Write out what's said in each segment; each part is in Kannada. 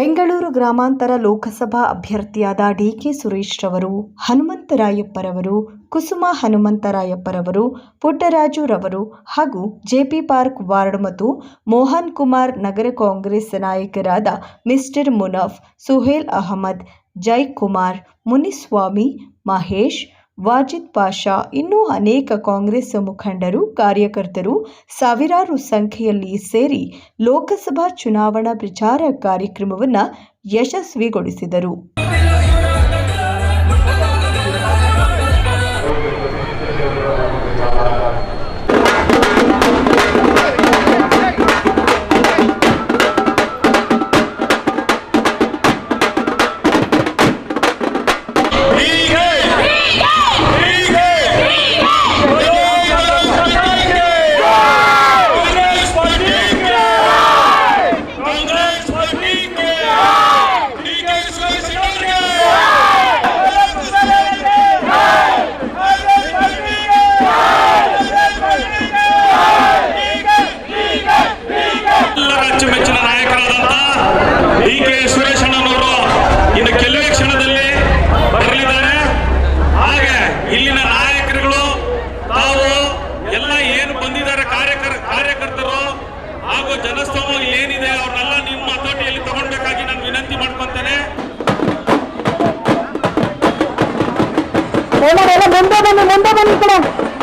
ಬೆಂಗಳೂರು ಗ್ರಾಮಾಂತರ ಲೋಕಸಭಾ ಅಭ್ಯರ್ಥಿಯಾದ ಡಿಕೆ ಸುರೇಶ್ ರವರು ಹನುಮಂತರಾಯಪ್ಪರವರು ಕುಸುಮ ಹನುಮಂತರಾಯಪ್ಪರವರು ಪುಟ್ಟರಾಜು ರವರು ಹಾಗೂ ಜೆಪಿ ಪಾರ್ಕ್ ವಾರ್ಡ್ ಮತ್ತು ಮೋಹನ್ ಕುಮಾರ್ ನಗರ ಕಾಂಗ್ರೆಸ್ ನಾಯಕರಾದ ಮಿಸ್ಟರ್ ಮುನಫ್, ಸುಹೇಲ್ ಅಹಮದ್ ಜೈ ಕುಮಾರ್ ಮುನಿಸ್ವಾಮಿ, ಮಹೇಶ್ ವಾಜಿದ್ ಪಾಷಾ ಇನ್ನೂ ಅನೇಕ ಕಾಂಗ್ರೆಸ್ ಮುಖಂಡರು, ಕಾರ್ಯಕರ್ತರು ಸಾವಿರಾರು ಸಂಖ್ಯೆಯಲ್ಲಿ ಸೇರಿ ಲೋಕಸಭಾ ಚುನಾವಣಾ ಪ್ರಚಾರ ಕಾರ್ಯಕ್ರಮವನ್ನು ಯಶಸ್ವಿಗೊಳಿಸಿದರು. ಮುಂದೆ ಬನ್ನಿ ಮುಂದೆ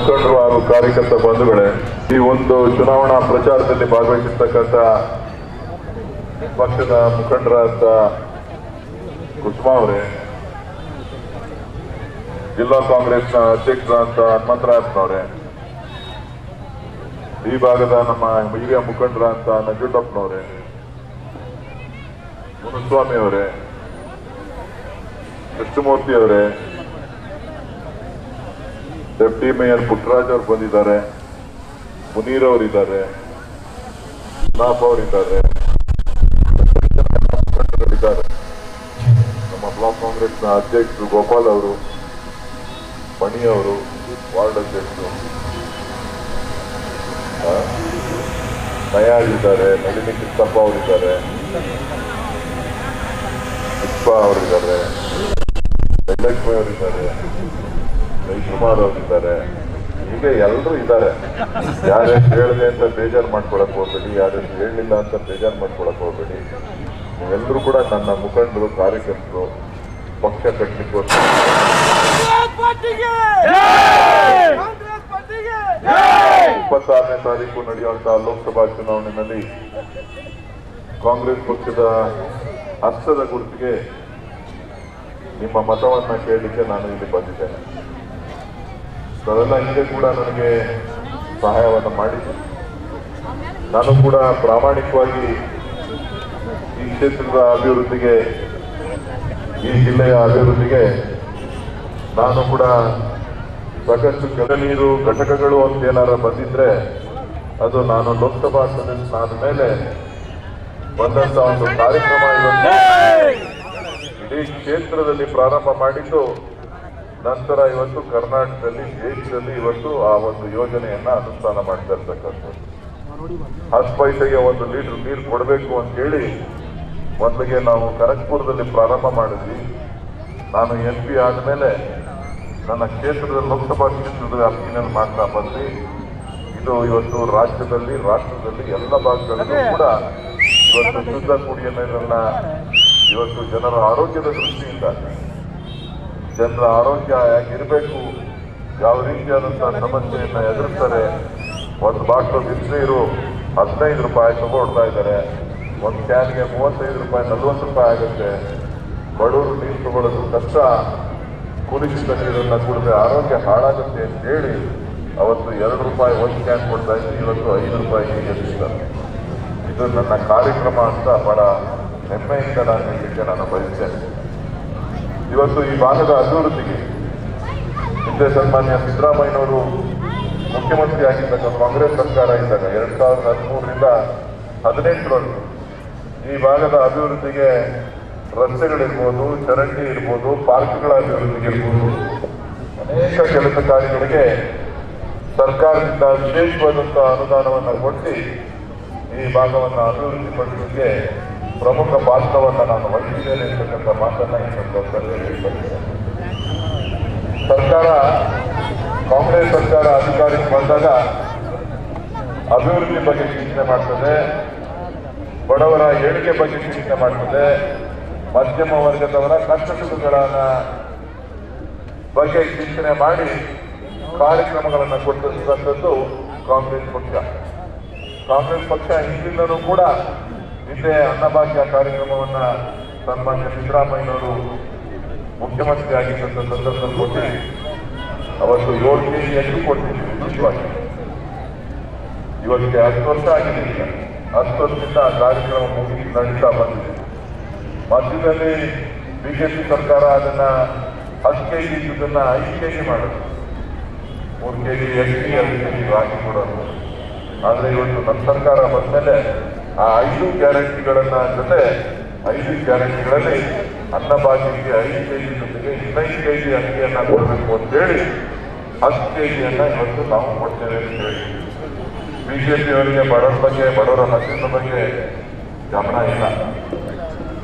ಮುಖಂಡರು ಹಾಗೂ ಕಾರ್ಯಕರ್ತ ಬಂಧುಗಳೇ, ಈ ಒಂದು ಚುನಾವಣಾ ಪ್ರಚಾರದಲ್ಲಿ ಭಾಗವಹಿಸಿರ್ತಕ್ಕಂಥ ಪಕ್ಷದ ಮುಖಂಡರಾದ ಕುಸುಮಾ ಅವರೇ, ಜಿಲ್ಲಾ ಕಾಂಗ್ರೆಸ್ನ ಅಧ್ಯಕ್ಷರಾದ ಹನುಮಂತರಾಯಪ್ಪನವರೇ, ಈ ಭಾಗದ ನಮ್ಮ ಹಿರಿಯ ಮುಖಂಡರಾದ ನಂಜುಂಡಪ್ಪನವರೇ ಮುನುಸ್ವಾಮಿ ಅವರೇ ಕೃಷ್ಣಮೂರ್ತಿ ಅವರೇ ಡೆಪ್ಟಿ ಮೇಯರ್ ಪುಟ್ಟರಾಜ್ ಅವರು ಬಂದಿದ್ದಾರೆ. ಮುನೀರ್ ಅವರಿದ್ದಾರೆ. ನಾಫ್ ಅವರಿದ್ದಾರೆ. ನಮ್ಮ ಬ್ಲಾಕ್ ಕಾಂಗ್ರೆಸ್ನ ಅಧ್ಯಕ್ಷರು ಗೋಪಾಲ್ ಅವರು ಮಣಿ ಅವರು ವಾರ್ಡ್ ಅಧ್ಯಕ್ಷರು. ಆ, ನಯಾಜ್ ಇದ್ದಾರೆ ನಳಿನಿ ಕೃಷ್ಣಪ್ಪ ಅವರಿದ್ದಾರೆ. ಪುಷ್ಪ ಅವರಿದ್ದಾರೆ. ಜಯಲಕ್ಷ್ಮಿ ಅವರಿದ್ದಾರೆ. ಜಯಕುಮಾರ್ ಹೋಗಿದ್ದಾರೆ. ಹೀಗೆ ಎಲ್ಲರೂ ಇದ್ದಾರೆ. ಯಾರ್ಯಾರು ಹೇಳಿದೆ ಅಂತ ಬೇಜಾರು ಮಾಡ್ಕೊಳಕ್ ಹೋಗ್ಬೇಡಿ, ಯಾರೇ ಹೇಳಲಿಲ್ಲ ಅಂತ ಬೇಜಾರು ಮಾಡ್ಕೊಳಕ್ ಹೋಗ್ಬೇಡಿ. ನೀವೆಲ್ಲರೂ ಕೂಡ ನನ್ನ ಮುಖಂಡರು, ಕಾರ್ಯಕರ್ತರು, ಪಕ್ಷ ಕಟ್ಟಲಿಕ್ಕೋಸ್ಕರ ಇಪ್ಪತ್ತಾರನೇ ತಾರೀಕು ನಡೆಯುವಂತಹ ಲೋಕಸಭಾ ಚುನಾವಣೆಯಲ್ಲಿ ಕಾಂಗ್ರೆಸ್ ಪಕ್ಷದ ಹಸ್ತದ ಗುರುತಿಗೆ ನಿಮ್ಮ ಮತವನ್ನ ಕೇಳಲಿಕ್ಕೆ ನಾನು ಇಲ್ಲಿ ಬಂದಿದ್ದೇನೆ. ಅದೆಲ್ಲ ಹಿಂದೆ ಕೂಡ ನನಗೆ ಸಹಾಯವನ್ನು ಮಾಡಿದೆ ನಾನು ಕೂಡ ಪ್ರಾಮಾಣಿಕವಾಗಿ ಈ ಕ್ಷೇತ್ರದ ಅಭಿವೃದ್ಧಿಗೆ, ಈ ಜಿಲ್ಲೆಯ ಅಭಿವೃದ್ಧಿಗೆ ನಾನು ಕೂಡ ಸಾಕಷ್ಟು ಕೆಲ ನೀರು, ಘಟಕಗಳು ಅಂತ ಏನಾರ ಬಂದಿದ್ರೆ ಅದು ನಾನು ಲೋಕಸಭಾ ಸದಸ್ಯನಾದ ಮೇಲೆ ಬಂದಂತ ಒಂದು ಕಾರ್ಯಕ್ರಮ ಇವತ್ತು. ಇಡೀ ಕ್ಷೇತ್ರದಲ್ಲಿ ಪ್ರಾರಂಭ ಮಾಡಿದ್ದು ನಂತರ ಇವತ್ತು ಕರ್ನಾಟಕದಲ್ಲಿ, ದೇಶದಲ್ಲಿ ಇವತ್ತು ಆ ಒಂದು ಯೋಜನೆಯನ್ನ ಅನುಷ್ಠಾನ ಮಾಡ್ತಾ ಇರ್ತಕ್ಕಂಥದ್ದು. ಹತ್ತು ಪೈಸೆಗೆ ಒಂದು ಲೀಟರ್ ನೀರು ಕೊಡಬೇಕು ಅಂತ ಹೇಳಿ ಮೊದಲಿಗೆ ನಾವು ಕನಕ್ಪುರದಲ್ಲಿ ಪ್ರಾರಂಭ ಮಾಡಿದ್ವಿ. ನಾನು ಎಂ ಪಿ ಆದಮೇಲೆ ನನ್ನ ಕ್ಷೇತ್ರದ ಲೋಕಸಭಾ ಕ್ಷೇತ್ರದ ವ್ಯಾಪ್ತಿನಲ್ಲಿ ಮಾಡ್ತಾ ಬಂದ್ವಿ. ಇದು ಇವತ್ತು ರಾಜ್ಯದಲ್ಲಿ, ರಾಷ್ಟ್ರದಲ್ಲಿ ಎಲ್ಲ ಭಾಗಗಳಲ್ಲೂ ಕೂಡ ಇವತ್ತು ಶುದ್ಧ ಕುಡಿಯ ನೀರನ್ನ ಇವತ್ತು ಜನರ ಆರೋಗ್ಯದ ದೃಷ್ಟಿಯಿಂದ ಜನರ ಆರೋಗ್ಯ ಹೇಗಿರಬೇಕು, ಯಾವ ರೀತಿಯಾದಂಥ ಸಮಸ್ಯೆಯನ್ನ ಎದುರಿಸ್ತಾರೆ ಒಂದು ಬಾಟ್ಲು ಬಿಸಿನೀರು ಹದಿನೈದು ರೂಪಾಯಿ ತಗೊಳ್ತಾ ಇದ್ದಾರೆ. ಒಂದು ಕ್ಯಾನ್ಗೆ ಮೂವತ್ತೈದು ರೂಪಾಯಿ, ನಲ್ವತ್ತು ರೂಪಾಯಿ ಆಗುತ್ತೆ. ಬಡವರು ನೀರು ತಗೊಳ್ಳೋದು ಕಷ್ಟ. ಕುಡಿಸಿದ ನೀರನ್ನು ಕುಡಿದ್ರೆ ಆರೋಗ್ಯ ಹಾಳಾಗುತ್ತೆ ಅಂತ ಹೇಳಿ ಅವತ್ತು ಎರಡು ರೂಪಾಯಿ ಒಂದು ಕ್ಯಾನ್ ಕೊಡ್ತಾ ಇದ್ದೀನಿ ಇವತ್ತು ಐದು ರೂಪಾಯಿ ಎದುರಿಸ್ತಾರೆ ಇದು ನನ್ನ ಕಾರ್ಯಕ್ರಮ ಅಂತ ಬಹಳ ಹೆಮ್ಮೆಯಿಂದ ನಾನು ಹೇಳಲಿಕ್ಕೆ ನಾನು ಬಯಸ್ತೇನೆ. ಇವತ್ತು ಈ ಭಾಗದ ಅಭಿವೃದ್ಧಿಗೆ ಹಿಂದೆ ಸನ್ಮಾನ್ಯ ಸಿದ್ದರಾಮಯ್ಯನವರು ಮುಖ್ಯಮಂತ್ರಿ ಆಗಿದ್ದಾಗ, ಕಾಂಗ್ರೆಸ್ ಸರ್ಕಾರ ಇದ್ದಾಗ, ಎರಡ್ ಸಾವಿರದ ಹದಿಮೂರರಿಂದ ಹದಿನೆಂಟರವರೆಗೂ ಈ ಭಾಗದ ಅಭಿವೃದ್ಧಿಗೆ ರಸ್ತೆಗಳಿರ್ಬೋದು, ಚರಂಡಿ ಇರ್ಬೋದು, ಪಾರ್ಕ್ಗಳ ಅಭಿವೃದ್ಧಿಗೆ ಇರ್ಬೋದು, ಅನೇಕ ಕೆಲಸ ಕಾರ್ಯಗಳಿಗೆ ಸರ್ಕಾರದಿಂದ ವಿಶೇಷವಾದಂತಹ ಅನುದಾನವನ್ನು ಕೊಟ್ಟು ಈ ಭಾಗವನ್ನು ಅಭಿವೃದ್ಧಿಪಡಿಸಲಿಕ್ಕೆ ಪ್ರಮುಖ ಪಾತ್ರವನ್ನು ನಾನು ವಹಿಸಿದ್ದೇನೆ ಅಂತಕ್ಕಂಥ ಮಾತನ್ನು ಈ ಸಂದರ್ಭದಲ್ಲಿ ಸರ್ಕಾರ, ಕಾಂಗ್ರೆಸ್ ಸರ್ಕಾರ ಅಧಿಕಾರಕ್ಕೆ ಬಂದಾಗ ಅಭಿವೃದ್ಧಿ ಬಗ್ಗೆ ಚಿಂತನೆ ಮಾಡ್ತದೆ, ಬಡವರ ಏಳಿಗೆ ಬಗ್ಗೆ ಚಿಂತನೆ ಮಾಡ್ತದೆ, ಮಧ್ಯಮ ವರ್ಗದವರ ಕಷ್ಟ ಬಗ್ಗೆ ಚಿಂತನೆ ಮಾಡಿ ಕಾರ್ಯಕ್ರಮಗಳನ್ನು ಕೊಟ್ಟಿರ್ತಕ್ಕಂಥದ್ದು ಕಾಂಗ್ರೆಸ್ ಪಕ್ಷ. ಕಾಂಗ್ರೆಸ್ ಪಕ್ಷ ಹಿಂದಿನೂ ಕೂಡ ಹಿಂದೆ ಅನ್ನಭಾಗ್ಯ ಕಾರ್ಯಕ್ರಮವನ್ನ ಸನ್ಮಾನ್ಯ ಸಿದ್ದರಾಮಯ್ಯನವರು ಮುಖ್ಯಮಂತ್ರಿ ಆಗಿದ್ದಂಥ ಸಂದರ್ಭದಲ್ಲಿ ಕೊಟ್ಟಿದ್ವಿ. ಅವತ್ತು ಏಳು ಕೆ ಜಿ ಎಷ್ಟು ಕೊಟ್ಟಿದ್ದೀವಿ ಉಚಿತವಾಗಿ ಇವತ್ತಿಗೆ ಹತ್ತು ವರ್ಷ ಆಗಿದೆ ಈಗ. ಹತ್ತು ವರ್ಷದಿಂದ ಆ ಕಾರ್ಯಕ್ರಮ ಮುಗಿಸಿ ನಡೀತಾ ಬಂದಿದೆ. ಮಧ್ಯದಲ್ಲಿ ಬಿಜೆಪಿ ಸರ್ಕಾರ ಅದನ್ನ ಹತ್ತು ಕೆ ಜಿ ಇದ್ದುದನ್ನ ಐದು ಕೆ ಜಿ ಮಾಡೋದು ಮೂರು K G L P, L G ಹಾಕಿ ಕೊಡೋದು ಆದರೆ ಇವತ್ತು ನಮ್ಮ ಸರ್ಕಾರ ಬಂದ್ಮೇಲೆ ಆ ಐದು ಗ್ಯಾರಂಟಿಗಳನ್ನ ಜೊತೆ ಐದು ಗ್ಯಾರಂಟಿಗಳಲ್ಲಿ ಅನ್ನಭಾಗ್ಯಕ್ಕೆ ಐದು ಕೆ ಜಿ ಜೊತೆಗೆ ಇನ್ನೈದು ಕೆ ಜಿ ಅಕ್ಕಿಯನ್ನ ಕೊಡಬೇಕು ಅಂತೇಳಿ ಹತ್ತು ಕೆ ಜಿಯನ್ನ ಇವತ್ತು ನಾವು ಕೊಡ್ತೇವೆ ಅಂತ ಹೇಳಿ. ಬಿಜೆಪಿ ಅವರಿಗೆ ಬಡವರ ಬಗ್ಗೆ ಬಡವರ ಹಸಿನ ಬಗ್ಗೆ ಗಮನ ಇಲ್ಲ.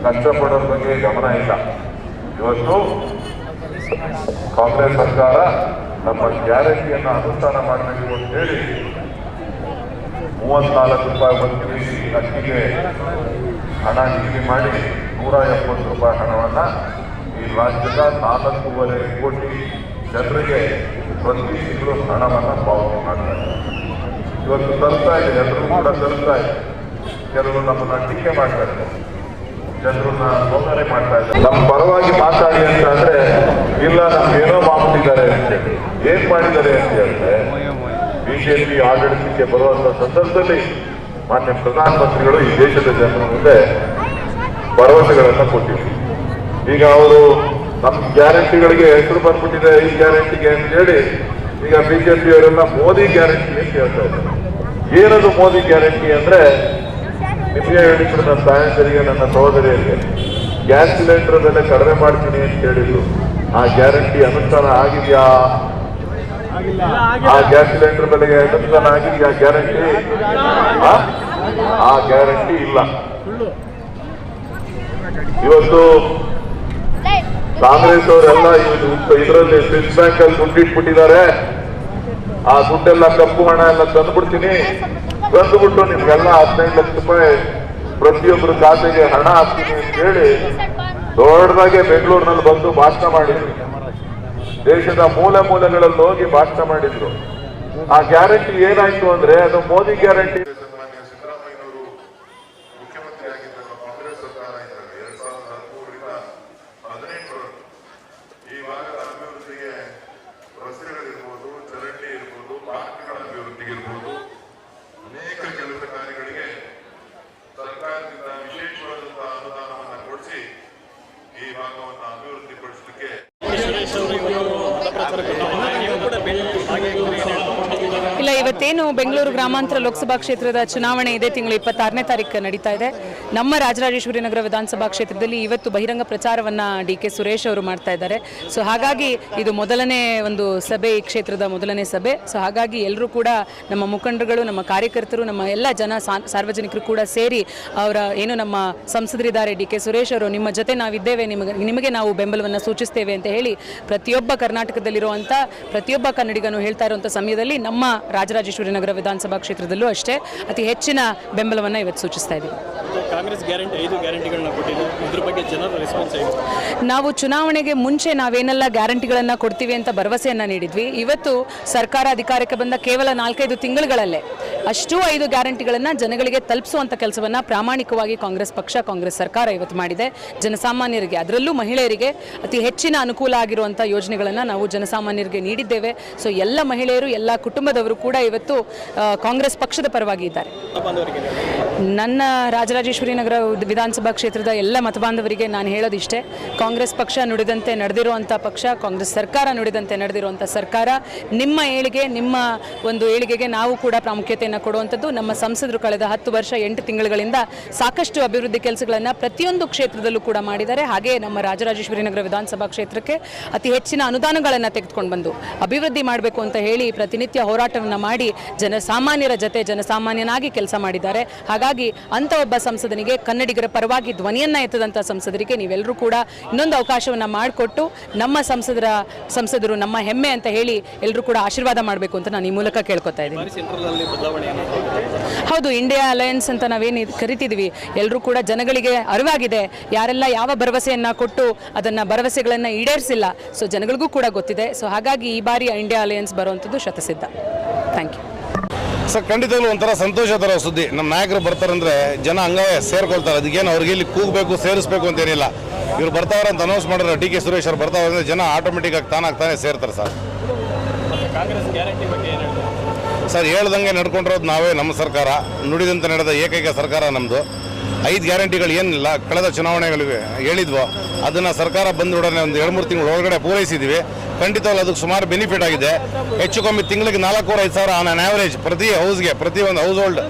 ಕಷ್ಟಪಡೋರ ಬಗ್ಗೆ ಗಮನ ಇಲ್ಲ. ಇವತ್ತು ಕಾಂಗ್ರೆಸ್ ಸರ್ಕಾರ ನಮ್ಮ ಗ್ಯಾರಂಟಿಯನ್ನು ಅನುಷ್ಠಾನ ಮಾಡಬೇಕು ಅಂತ ಹೇಳಿ ಮೂವತ್ನಾಲ್ಕು ರೂಪಾಯಿ ಒಂದು ಕೆಜಿ ಅಕ್ಕಿಗೆ ಹಣ ನಿಗದಿ ಮಾಡಿ ನೂರ ಎಪ್ಪತ್ತು ರೂಪಾಯಿ ಹಣವನ್ನು ಈ ರಾಜ್ಯದ ನಾಲ್ಕೂವರೆ ಕೋಟಿ ಜನರಿಗೆ ಪ್ರತಿ ತಿಂಗಳು ಹಣವನ್ನು ಪಾವತಿ ಮಾಡ್ತಾರೆ. ಇವತ್ತು ತರ್ತಾ ಇದೆ ಎಲ್ಲರೂ ಕೂಡ ತರ್ತಾ ಇದೆ. ಕೆಲವರು ನಮ್ಮನ್ನ ಟೀಕೆ ಮಾಡ್ತಾ ಇದ್ದಾರೆ. ಜನರನ್ನ ತೊಂದರೆ ಮಾಡ್ತಾ ಇದ್ದಾರೆ. ನಮ್ಮ ಪರವಾಗಿ ಮಾತಾಡಿ ಅಂತ ಅಂದ್ರೆ, ಇಲ್ಲ ನಮ್ಗೆ ಏನೋ ಮಾಡ್ಬಿಟ್ಟಿದ್ದಾರೆ ಏನ್ ಮಾಡಿದ್ದಾರೆ ಅಂತ ಹೇಳಿದ್ರೆ ಬಿಜೆಪಿ ಆಡಳಿತಕ್ಕೆ ಬರುವಂತಹ ಸಂದರ್ಭದಲ್ಲಿ ಮಾನ್ಯ ಪ್ರಧಾನಮಂತ್ರಿಗಳು ಈ ದೇಶದ ಜನರ ಮುಂದೆ ಭರವಸೆಗಳನ್ನು ಕೊಟ್ಟಿದ್ರು. ಈಗ ಅವರು ನಮ್ಮ ಗ್ಯಾರಂಟಿಗಳಿಗೆ ಹೆಸರು ಬಂದ್ಬಿಟ್ಟಿದೆ ಈ ಗ್ಯಾರಂಟಿಗೆ ಅಂತ ಹೇಳಿ ಈಗ ಬಿಜೆಪಿ ಅವರೆಲ್ಲ ಮೋದಿ ಗ್ಯಾರಂಟಿ ಹೇಳ್ತಾ ಇದ್ದಾರೆ. ಏನದು ಮೋದಿ ಗ್ಯಾರಂಟಿ ಅಂದ್ರೆ ನಿಮಗೆ ಹೇಳಿದ್ರು ನನ್ನ ತಾಯಂದರಿಗೆ, ನನ್ನ ಸಹೋದರಿಯರಿಗೆ, ಗ್ಯಾಸ್ ಸಿಲಿಂಡರ್ ಬೆಲೆ ಕಡಿಮೆ ಮಾಡ್ತೀನಿ ಅಂತ ಹೇಳಿದ್ರು. ಆ ಗ್ಯಾರಂಟಿ ಅನುಷ್ಠಾನ ಆಗಿದೆಯಾ? ಆ ಗ್ಯಾಸ್ ಸಿಲಿಂಡರ್ ಬೆಲೆಗೆ ಆಗಿದೆ ಆ ಗ್ಯಾರಂಟಿ ಆ? ಗ್ಯಾರಂಟಿ ಇಲ್ಲ. ಇವತ್ತು ಕಾಂಗ್ರೆಸ್ ಅವರೆಲ್ಲ ಇದರಲ್ಲಿ ಸ್ವಿಸ್ ಬ್ಯಾಂಕ್ ಅಲ್ಲಿ ದುಡ್ಡು ಇಟ್ಬಿಟ್ಟಿದ್ದಾರೆ. ಆ ದುಡ್ಡೆಲ್ಲ ಕಪ್ಪು ಹಣ ಎಲ್ಲ ತಂದ್ಬಿಡ್ತೀನಿ. ತಂದುಬಿಟ್ಟು ನಿಮ್ಗೆಲ್ಲ ಹದಿನೈದು ಲಕ್ಷ ರೂಪಾಯಿ ಪ್ರತಿಯೊಬ್ಬರ ಖಾತೆಗೆ ಹಣ ಹಾಕ್ತೀನಿ ಅಂತ ಹೇಳಿ ದೊಡ್ಡದಾಗೆ ಬೆಂಗಳೂರಿನಲ್ಲಿ ಬಂದು ಭಾಷಣ ಮಾಡಿದ್ರು. ದೇಶದ ಮೂಲ ಮೂಲಗಳಲ್ಲಿ ಹೋಗಿ ಭಾಷಣ ಮಾಡಿದ್ರು. ಆ ಗ್ಯಾರಂಟಿ ಏನಾಯ್ತು ಅಂದ್ರೆ ಅದು ಮೋದಿ ಗ್ಯಾರಂಟಿ ಸಿದ್ದರಾಮಯ್ಯನವರು ಮುಖ್ಯಮಂತ್ರಿ ಆಗಿದ್ದಾಗ ಕಾಂಗ್ರೆಸ್ ಸರ್ಕಾರ ಇದ್ದಾಗ ಎರಡ್ ಸಾವಿರದ ಹದಿಮೂರರಿಂದ ಹದಿನೆಂಟರವರೆಗೂ ಈ ಭಾಗದ ಅಭಿವೃದ್ಧಿಗೆ ರಸ್ತೆಗಳಿರ್ಬೋದು ಚರಂಡಿ ಇರ್ಬೋದು ಪಾರ್ಕ್ಗಳ ಅಭಿವೃದ್ಧಿಗೆ ಇರ್ಬೋದು ಅನೇಕ ಕೆಲಸ ಕಾರ್ಯಗಳಿಗೆ ಸರ್ಕಾರದಿಂದ ವಿಶೇಷವಾದಂತಹ ಅನುದಾನವನ್ನು ಕೊಡಿಸಿ ಈ ಭಾಗವನ್ನು ಅಭಿವೃದ್ಧಿಪಡಿಸಲಿಕ್ಕೆ ಸುರೇಶ್ ಅವರು ಇವರು ಮತಪ್ರಚಾರಕ್ಕೆ ನೀವು ಕೂಡ ಭೇಟಿ ಹಾಗೆ ಇವರು ಏನು ಹೇಳ್ಕೊಂಡಿದ್ದಾರೆ ಇವತ್ತೇನು ಬೆಂಗಳೂರು ಗ್ರಾಮಾಂತರ ಲೋಕಸಭಾ ಕ್ಷೇತ್ರದ ಚುನಾವಣೆ ಇದೇ, ತಿಂಗಳು ಇಪ್ಪತ್ತಾರನೇ ತಾರೀಕು ನಡೀತಾ ಇದೆ. ನಮ್ಮ ರಾಜರಾಜೇಶ್ವರಿ ನಗರ ವಿಧಾನಸಭಾ ಕ್ಷೇತ್ರದಲ್ಲಿ ಇವತ್ತು ಬಹಿರಂಗ ಪ್ರಚಾರವನ್ನ ಡಿ ಕೆ ಸುರೇಶ್ ಅವರು ಮಾಡ್ತಾ ಇದ್ದಾರೆ. ಸೊ ಹಾಗಾಗಿ ಇದು ಮೊದಲನೇ ಒಂದು ಸಭೆ ಈ ಕ್ಷೇತ್ರದ ಮೊದಲನೇ ಸಭೆ. ಸೊ ಹಾಗಾಗಿ ಎಲ್ಲರೂ ಕೂಡ ನಮ್ಮ ಮುಖಂಡರುಗಳು, ನಮ್ಮ ಕಾರ್ಯಕರ್ತರು, ನಮ್ಮ ಎಲ್ಲ ಜನ ಸಾರ್ವಜನಿಕರು ಕೂಡ ಸೇರಿ ಅವರ ಏನು ನಮ್ಮ ಸಂಸದರಿದ್ದಾರೆ ಡಿ ಕೆ ಸುರೇಶ್ ಅವರು, ನಿಮ್ಮ ಜೊತೆ ನಾವಿದ್ದೇವೆ, ನಿಮಗೆ ನಿಮಗೆ ನಾವು ಬೆಂಬಲವನ್ನು ಸೂಚಿಸ್ತೇವೆ ಅಂತ ಹೇಳಿ ಪ್ರತಿಯೊಬ್ಬ ಕರ್ನಾಟಕದಲ್ಲಿರುವಂಥ ಪ್ರತಿಯೊಬ್ಬ ಕನ್ನಡಿಗನು ಹೇಳ್ತಾ ಇರುವಂಥ ಸಮಯದಲ್ಲಿ ನಮ್ಮ ರಾಜರಾಜೇಶ್ವರಿ ನಗರ ವಿಧಾನಸಭಾ ಕ್ಷೇತ್ರದಲ್ಲೂ ಅಷ್ಟೇ ಅತಿ ಹೆಚ್ಚಿನ ಬೆಂಬಲವನ್ನು ಇವತ್ತು ಸೂಚಿಸ್ತಾ ಇದ್ದೀವಿ. ಕಾಂಗ್ರೆಸ್ ಗ್ಯಾರಂಟಿ ಐದು ಗ್ಯಾರಂಟಿಗಳನ್ನ ಕೊಟ್ಟಿದ್ದು ಇದ್ರ ಬಗ್ಗೆ ಜನರ ರೆಸ್ಪಾನ್ಸ್ ಹೇಗೆ? ನಾವು ಚುನಾವಣೆಗೆ ಮುಂಚೆ ನಾವೇನೆಲ್ಲ ಗ್ಯಾರಂಟಿಗಳನ್ನು ಕೊಡ್ತೀವಿ ಅಂತ ಭರವಸೆಯನ್ನ ನೀಡಿದ್ವಿ. ಇವತ್ತು ಸರ್ಕಾರ ಅಧಿಕಾರಕ್ಕೆ ಬಂದ ಕೇವಲ ನಾಲ್ಕೈದು ತಿಂಗಳುಗಳಲ್ಲೇ ಅಷ್ಟೂ ಐದು ಗ್ಯಾರಂಟಿಗಳನ್ನು ಜನಗಳಿಗೆ ತಲುಪಿಸುವಂಥ ಕೆಲಸವನ್ನು ಪ್ರಾಮಾಣಿಕವಾಗಿ ಕಾಂಗ್ರೆಸ್ ಪಕ್ಷ ಕಾಂಗ್ರೆಸ್ ಸರ್ಕಾರ ಇವತ್ತು ಮಾಡಿದೆ. ಜನಸಾಮಾನ್ಯರಿಗೆ ಅದರಲ್ಲೂ ಮಹಿಳೆಯರಿಗೆ ಅತಿ ಹೆಚ್ಚಿನ ಅನುಕೂಲ ಆಗಿರುವಂಥ ಯೋಜನೆಗಳನ್ನು ನಾವು ಜನಸಾಮಾನ್ಯರಿಗೆ ನೀಡಿದ್ದೇವೆ. ಸೊ ಎಲ್ಲ ಮಹಿಳೆಯರು ಎಲ್ಲ ಕುಟುಂಬದವರು ಕೂಡ ಇವತ್ತು ಕಾಂಗ್ರೆಸ್ ಪಕ್ಷದ ಪರವಾಗಿ ಇದ್ದಾರೆ. ನನ್ನ ನನ್ನ ರಾಜರಾಜೇಶ್ವರಿ ನಗರ ವಿಧಾನಸಭಾ ಕ್ಷೇತ್ರದ ಎಲ್ಲ ಮತಬಾಂಧವರಿಗೆ ನಾನು ಹೇಳೋದಿಷ್ಟೇ, ಕಾಂಗ್ರೆಸ್ ಪಕ್ಷ ನುಡಿದಂತೆ ನಡೆದಿರುವಂಥ ಪಕ್ಷ, ಕಾಂಗ್ರೆಸ್ ಸರ್ಕಾರ ನುಡಿದಂತೆ ನಡೆದಿರುವಂಥ ಸರ್ಕಾರ, ನಿಮ್ಮ ಏಳಿಗೆ, ನಿಮ್ಮ ಒಂದು ಏಳಿಗೆಗೆ ನಾವು ಕೂಡ ಪ್ರಾಮುಖ್ಯತೆಯನ್ನು ಕೊಡುವಂಥದ್ದು. ನಮ್ಮ ಸಂಸದರು ಕಳೆದ ಹತ್ತು ವರ್ಷ, ಎಂಟು ತಿಂಗಳುಗಳಿಂದ ಸಾಕಷ್ಟು ಅಭಿವೃದ್ಧಿ ಕೆಲಸಗಳನ್ನು ಪ್ರತಿಯೊಂದು ಕ್ಷೇತ್ರದಲ್ಲೂ ಕೂಡ ಮಾಡಿದ್ದಾರೆ. ಹಾಗೆ ನಮ್ಮ ರಾಜರಾಜೇಶ್ವರಿ ನಗರ ವಿಧಾನಸಭಾ ಕ್ಷೇತ್ರಕ್ಕೆ ಅತಿ ಹೆಚ್ಚಿನ ಅನುದಾನಗಳನ್ನು ತೆಗೆದುಕೊಂಡು ಬಂದು ಅಭಿವೃದ್ಧಿ ಮಾಡಬೇಕು ಅಂತ ಹೇಳಿ ಪ್ರತಿನಿತ್ಯ ಹೋರಾಟವನ್ನು ಮಾಡಿ ಜನಸಾಮಾನ್ಯರ ಜೊತೆ ಜನಸಾಮಾನ್ಯನಾಗಿ ಕೆಲಸ ಮಾಡಿದ್ದಾರೆ. ಹಾಗಾಗಿ ಅಂಥ ಒಬ್ಬ ಸಂಸದನಿಗೆ ಕನ್ನಡಿಗರ ಪರವಾಗಿ ಧ್ವನಿಯನ್ನ ಎತ್ತದಂತಹ ಸಂಸದರಿಗೆ ನೀವೆಲ್ಲರೂ ಕೂಡ ಇನ್ನೊಂದು ಅವಕಾಶವನ್ನ ಮಾಡಿಕೊಟ್ಟು ನಮ್ಮ ಸಂಸದರ ಸಂಸದರು ನಮ್ಮ ಹೆಮ್ಮೆ ಅಂತ ಹೇಳಿ ಎಲ್ಲರೂ ಕೂಡ ಆಶೀರ್ವಾದ ಮಾಡಬೇಕು ಅಂತ ನಾನು ಈ ಮೂಲಕ ಕೇಳ್ಕೊತಾ ಇದ್ದೀನಿ. ಹೌದು ಇಂಡಿಯಾ ಅಲಯನ್ಸ್ ಅಂತ ನಾವೇನು ಕರಿತಿದ್ವಿ. ಎಲ್ಲರೂ ಕೂಡ ಜನಗಳಿಗೆ ಅರಿವಾಗಿದೆ. ಯಾರೆಲ್ಲ ಯಾವ ಭರವಸೆಯನ್ನ ಕೊಟ್ಟು ಅದನ್ನ ಭರವಸೆಗಳನ್ನ ಈಡೇರಿಸಿಲ್ಲ ಸೊ ಜನಗಳಿಗೂ ಕೂಡ ಗೊತ್ತಿದೆ. ಸೊ ಹಾಗಾಗಿ ಈ ಬಾರಿ ಇಂಡಿಯಾ ಅಲಯನ್ಸ್ ಬರುವಂಥದ್ದು ಶತಸಿದ್ಧ. ಥ್ಯಾಂಕ್ ಯು ಸರ್ ಖಂಡಿತಲ್ಲೂ ಒಂಥರ ಸಂತೋಷ ಥರ ಸುದ್ದಿ. ನಮ್ಮ ನಾಯಕರು ಬರ್ತಾರಂದ್ರೆ ಜನ ಹಂಗೇ ಸೇರ್ಕೊಳ್ತಾರೆ. ಅದಕ್ಕೇನು ಅವ್ರಿಗೆ ಇಲ್ಲಿ ಕೂಗಬೇಕು ಸೇರಿಸ್ಬೇಕು ಅಂತೇನಿಲ್ಲ. ಇವ್ರು ಬರ್ತಾವ್ರೆ ಅಂತ ಅನೌನ್ಸ್ ಮಾಡಿದ್ರೆ ಡಿ ಕೆ ಸುರೇಶ್ ಅವ್ರು ಬರ್ತಾವ್ರೆ ಅಂದರೆ ಜನ ಆಟೋಮೆಟಿಕ್ ಆಗಿ ತಾನಾಗಿ ತಾನೇ ಸೇರ್ತಾರೆ ಸರ್. ಸರ್ ಹೇಳ್ದಂಗೆ ನಡ್ಕೊಂಡಿರೋದು ನಾವೇ ನಮ್ಮ ಸರ್ಕಾರ. ನುಡಿದಂತೆ ನಡೆದ ಏಕೈಕ ಸರ್ಕಾರ ನಮ್ಮದು ಐದು ಗ್ಯಾರಂಟಿಗಳು ಏನಿಲ್ಲ, ಕಳೆದ ಚುನಾವಣೆಗಳಿಗೆ ಹೇಳಿದ್ವೋ, ಅದನ್ನು ಸರ್ಕಾರ ಬಂದೊಡನೆ ಒಂದು ಎರಡು ಮೂರು ತಿಂಗಳು ಒಳಗಡೆ ಪೂರೈಸಿದ್ವಿ. ಖಂಡಿತವಾಗ್ಲೂ ಅದಕ್ಕೆ ಸುಮಾರು ಬೆನಿಫಿಟ್ ಆಗಿದೆ. ಹೆಚ್ಚು ಕಮ್ಮಿ ತಿಂಗಳಿಗೆ ನಾಲ್ಕೂವರೆ, ಐದು ಸಾವಿರ ಆನ್ ಆ್ಯಾವರೇಜ್ ಪ್ರತಿ ಹೌಸ್ಗೆ ಪ್ರತಿ ಒಂದು ಹೌಸ್ ಹೋಲ್ಡ್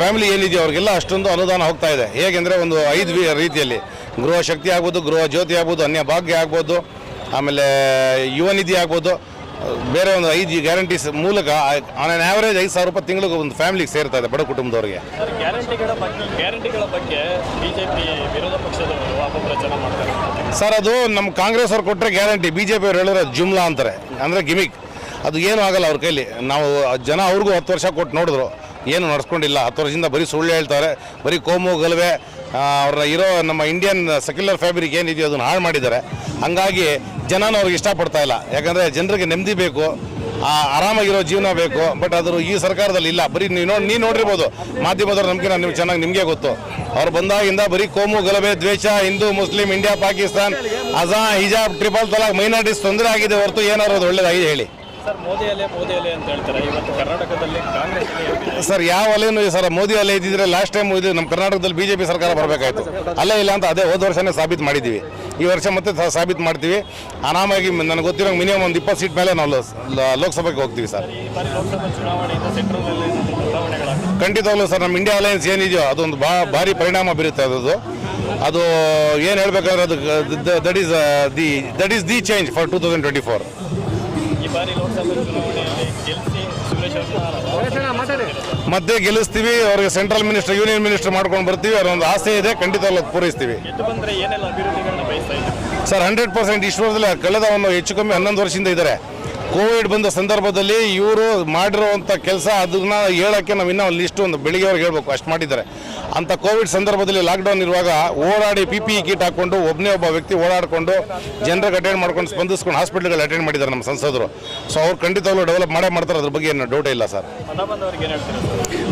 ಫ್ಯಾಮಿಲಿ ಏನಿದೆಯೋ ಅವ್ರಿಗೆಲ್ಲ ಅಷ್ಟೊಂದು ಅನುದಾನ ಹೋಗ್ತಾ ಇದೆ. ಹೇಗೆಂದರೆ ಒಂದು ಐದು ರೀತಿಯಲ್ಲಿ ಗೃಹ ಶಕ್ತಿ ಆಗ್ಬೋದು, ಗೃಹ ಜ್ಯೋತಿ ಆಗ್ಬೋದು, ಅನ್ಯ ಭಾಗ್ಯ ಆಗ್ಬೋದು, ಆಮೇಲೆ ಯುವ ನಿಧಿ ಆಗ್ಬೋದು. ಬೇರೆ ಒಂದು ಐದು ಗ್ಯಾರಂಟೀಸ್ ಮೂಲಕ ಆನ್ ಆನ್ ಆ್ಯಾವರೇಜ್ ಐದು ಸಾವಿರ ರೂಪಾಯಿ ತಿಂಗಳಿಗೆ ಒಂದು ಫ್ಯಾಮಿಲಿಗೆ ಸೇರ್ತಾ ಇದೆ ಬಡ ಕುಟುಂಬದವರಿಗೆ. ಸರ್ ಅದು ನಮ್ಮ ಕಾಂಗ್ರೆಸ್ ಅವ್ರು ಕೊಟ್ಟರೆ ಗ್ಯಾರಂಟಿ ಬಿ ಜೆ ಪಿ ಅವ್ರು ಹೇಳಿರೋ ಜುಮ್ಲಾ ಅಂತಾರೆ ಅಂದರೆ ಗಿಮಿಕ್ ಅದು ಏನೂ ಆಗಲ್ಲ ಅವ್ರ ಕೈಲಿ. ನಾವು ಜನ ಅವ್ರಿಗೂ ಹತ್ತು ವರ್ಷ ಕೊಟ್ಟು ನೋಡಿದ್ರು ಏನು ನಡೆಸ್ಕೊಂಡಿಲ್ಲ ಹತ್ತು ವರ್ಷದಿಂದ ಬರೀ ಸುಳ್ಳು ಹೇಳ್ತಾರೆ ಬರೀ ಕೋಮು ಗಲಭೆ ಅವ್ರ ಇರೋ ನಮ್ಮ ಇಂಡಿಯನ್ ಸೆಕ್ಯುಲರ್ ಫ್ಯಾಬ್ರಿಕ್ ಏನಿದೆಯೋ ಅದನ್ನು ಹಾಳು ಮಾಡಿದ್ದಾರೆ. ಹಂಗಾಗಿ ಜನನ ಅವ್ರಿಗೆ ಇಷ್ಟಪಡ್ತಾ ಇಲ್ಲ. ಯಾಕಂದರೆ ಜನರಿಗೆ ನೆಮ್ಮದಿ ಬೇಕು ಆರಾಮಾಗಿರೋ ಜೀವನ ಬೇಕು ಬಟ್ ಅದ್ರ ಈ ಸರ್ಕಾರದಲ್ಲಿ ಇಲ್ಲ. ಬರೀ ನೀವು ನೋಡಿ ನೀವು ನೋಡಿರ್ಬೋದು. ಮಾಧ್ಯಮದವ್ರು ನಾನು ನಿಮ್ಗೆ ಚೆನ್ನಾಗಿ ನಿಮಗೆ ಗೊತ್ತು. ಅವ್ರು ಬಂದಾಗಿಂದ ಬರೀ ಕೋಮು, ಗಲಭೆ, ದ್ವೇಷ, ಹಿಂದೂ, ಮುಸ್ಲಿಂ, ಇಂಡಿಯಾ, ಪಾಕಿಸ್ತಾನ್ ಅಜಾ ಹಿಜಾಬ್ ಟ್ರಿಪಲ್ ತಲಾಕ್ ಮೈನಾರಿಟೀಸ್ ತೊಂದರೆ ಆಗಿದೆ ಹೊರತು ಏನಾದ್ರು ಒಳ್ಳೇದಾಗಿದೆ ಹೇಳಿ. ಸರ್ ಮೋದಿ ಅಲೆ ಮೋದಿ ಅಲೆ ಅಂತ ಹೇಳ್ತಾರೆ. ಇವತ್ತು ಕರ್ನಾಟಕದಲ್ಲಿ ಕಾಂಗ್ರೆಸ್ ಅಲೆ ಸರ್ ಯಾವ ಅಲೆನೂ ಸರ್ ಮೋದಿ ಅಲೆ ಇದ್ದಿದ್ರೆ ಲಾಸ್ಟ್ ಟೈಮ್ ಇದು ನಮ್ಮ ಕರ್ನಾಟಕದಲ್ಲಿ ಬಿಜೆಪಿ ಸರ್ಕಾರ ಬರಬೇಕಾಯ್ತು. ಅಲ್ಲೇ ಇಲ್ಲ ಅಂತ ಅದೇ ಹೋದ ವರ್ಷನೇ ಸಾಬೀತು ಮಾಡಿದ್ದೀವಿ. ಈ ವರ್ಷ ಮತ್ತೆ ಸ- ಸಾಬೀತು ಮಾಡ್ತೀವಿ. ಆರಾಮಾಗಿ ನನಗೆ ಗೊತ್ತಿರೋ ಮಿನಿಮಮ್ ಒಂದು ಇಪ್ಪತ್ತು ಸೀಟ್ ಮೇಲೆ ನಾವು ಲೋ- ಲ- ಲೋಕಸಭೆಗೆ ಹೋಗ್ತೀವಿ ಸರ್. ಈ ಬಾರಿ ಲೋಕಸಭಾ ಚುನಾವಣೆಯಿಂದ ಸೆಂಟ್ರಲ್ ಅಲ್ಲಿ ಏನಾದ್ರು ಬದಲಾವಣೆಗಳಾಗ್ತದೆ ಖಂಡಿತವಾಗ್ಲೂ ಸರ್ ನಮ್ಮ ಇಂಡಿಯಾ ಅಲಯನ್ಸ್ ಏನಿದೆಯೋ ಅದೊಂದು ಬಾ ಭಾರಿ ಪರಿಣಾಮ ಬೀರುತ್ತೆ ಅದು ಅದು ಏನು ಹೇಳ್ಬೇಕಾದ್ರೆ ಅದು that is the that is the change for two thousand twenty four ಬಾರಿ ಲೋಕಸಭಾ ಚುನಾವಣೆಯಲ್ಲಿ ಗೆಲ್ಲಿಸಿ ಸುರೇಶ್ ಅವ್ರನ್ನ ಮತ್ತೆ ಗೆಲ್ಲಿಸ್ತೀವಿ ಅವ್ರಿಗೆ ಸೆಂಟ್ರಲ್ ಮಿನಿಸ್ಟರ್ ಯೂನಿಯನ್ ಮಿನಿಸ್ಟರ್ ಮಾಡ್ಕೊಂಡು ಬರ್ತೀವಿ ಅವ್ರ ಒಂದು ಆಸೆ ಇದೆ ಖಂಡಿತ ಪೂರೈಸ್ತೀವಿ. ಸರ್ ಹಂಡ್ರೆಡ್ ಪರ್ಸೆಂಟ್ ಈಶ್ವರದಲ್ಲಿ ಕಳೆದ ಒಂದು ಹೆಚ್ಚು ಕಮ್ಮಿ ಹನ್ನೊಂದು ವರ್ಷದಿಂದ ಇದ್ದಾರೆ. ಕೋವಿಡ್ ಬಂದ ಸಂದರ್ಭದಲ್ಲಿ ಇವರು ಮಾಡಿರುವಂಥ ಕೆಲಸ ಅದನ್ನ ಹೇಳೋಕ್ಕೆ ನಾವು ಇನ್ನೂ ಒಂದು ಲಿಸ್ಟ್ ಒಂದು ಬೆಳಿಗ್ಗೆವರೆಗೆ ಹೇಳ್ಬೇಕು, ಅಷ್ಟು ಮಾಡಿದ್ದಾರೆ. ಅಂಥ ಕೋವಿಡ್ ಸಂದರ್ಭದಲ್ಲಿ ಲಾಕ್ಡೌನ್ ಇರುವಾಗ ಓಡಾಡಿ ಪಿ ಪಿ ಕಿಟ್ ಹಾಕ್ಕೊಂಡು ಒಬ್ಬನೇ ಒಬ್ಬ ವ್ಯಕ್ತಿ ಓಡಾಡಿಕೊಂಡು ಜನರಿಗೆ ಅಟೆಂಡ್ ಮಾಡ್ಕೊಂಡು ಸ್ಪಂದಿಸ್ಕೊಂಡು ಹಾಸ್ಪಿಟ್ಲ್ಗಳು ಅಟೆಂಡ್ ಮಾಡಿದ್ದಾರೆ ನಮ್ಮ ಸಂಸದರು. ಸೊ ಅವ್ರು ಖಂಡಿತವಾಗ್ಲೂ ಡೆವಲಪ್ ಮಾಡೇ ಮಾಡ್ತಾರೆ, ಅದ್ರ ಬಗ್ಗೆ ಏನು ಡೌಟೇ ಇಲ್ಲ ಸರ್.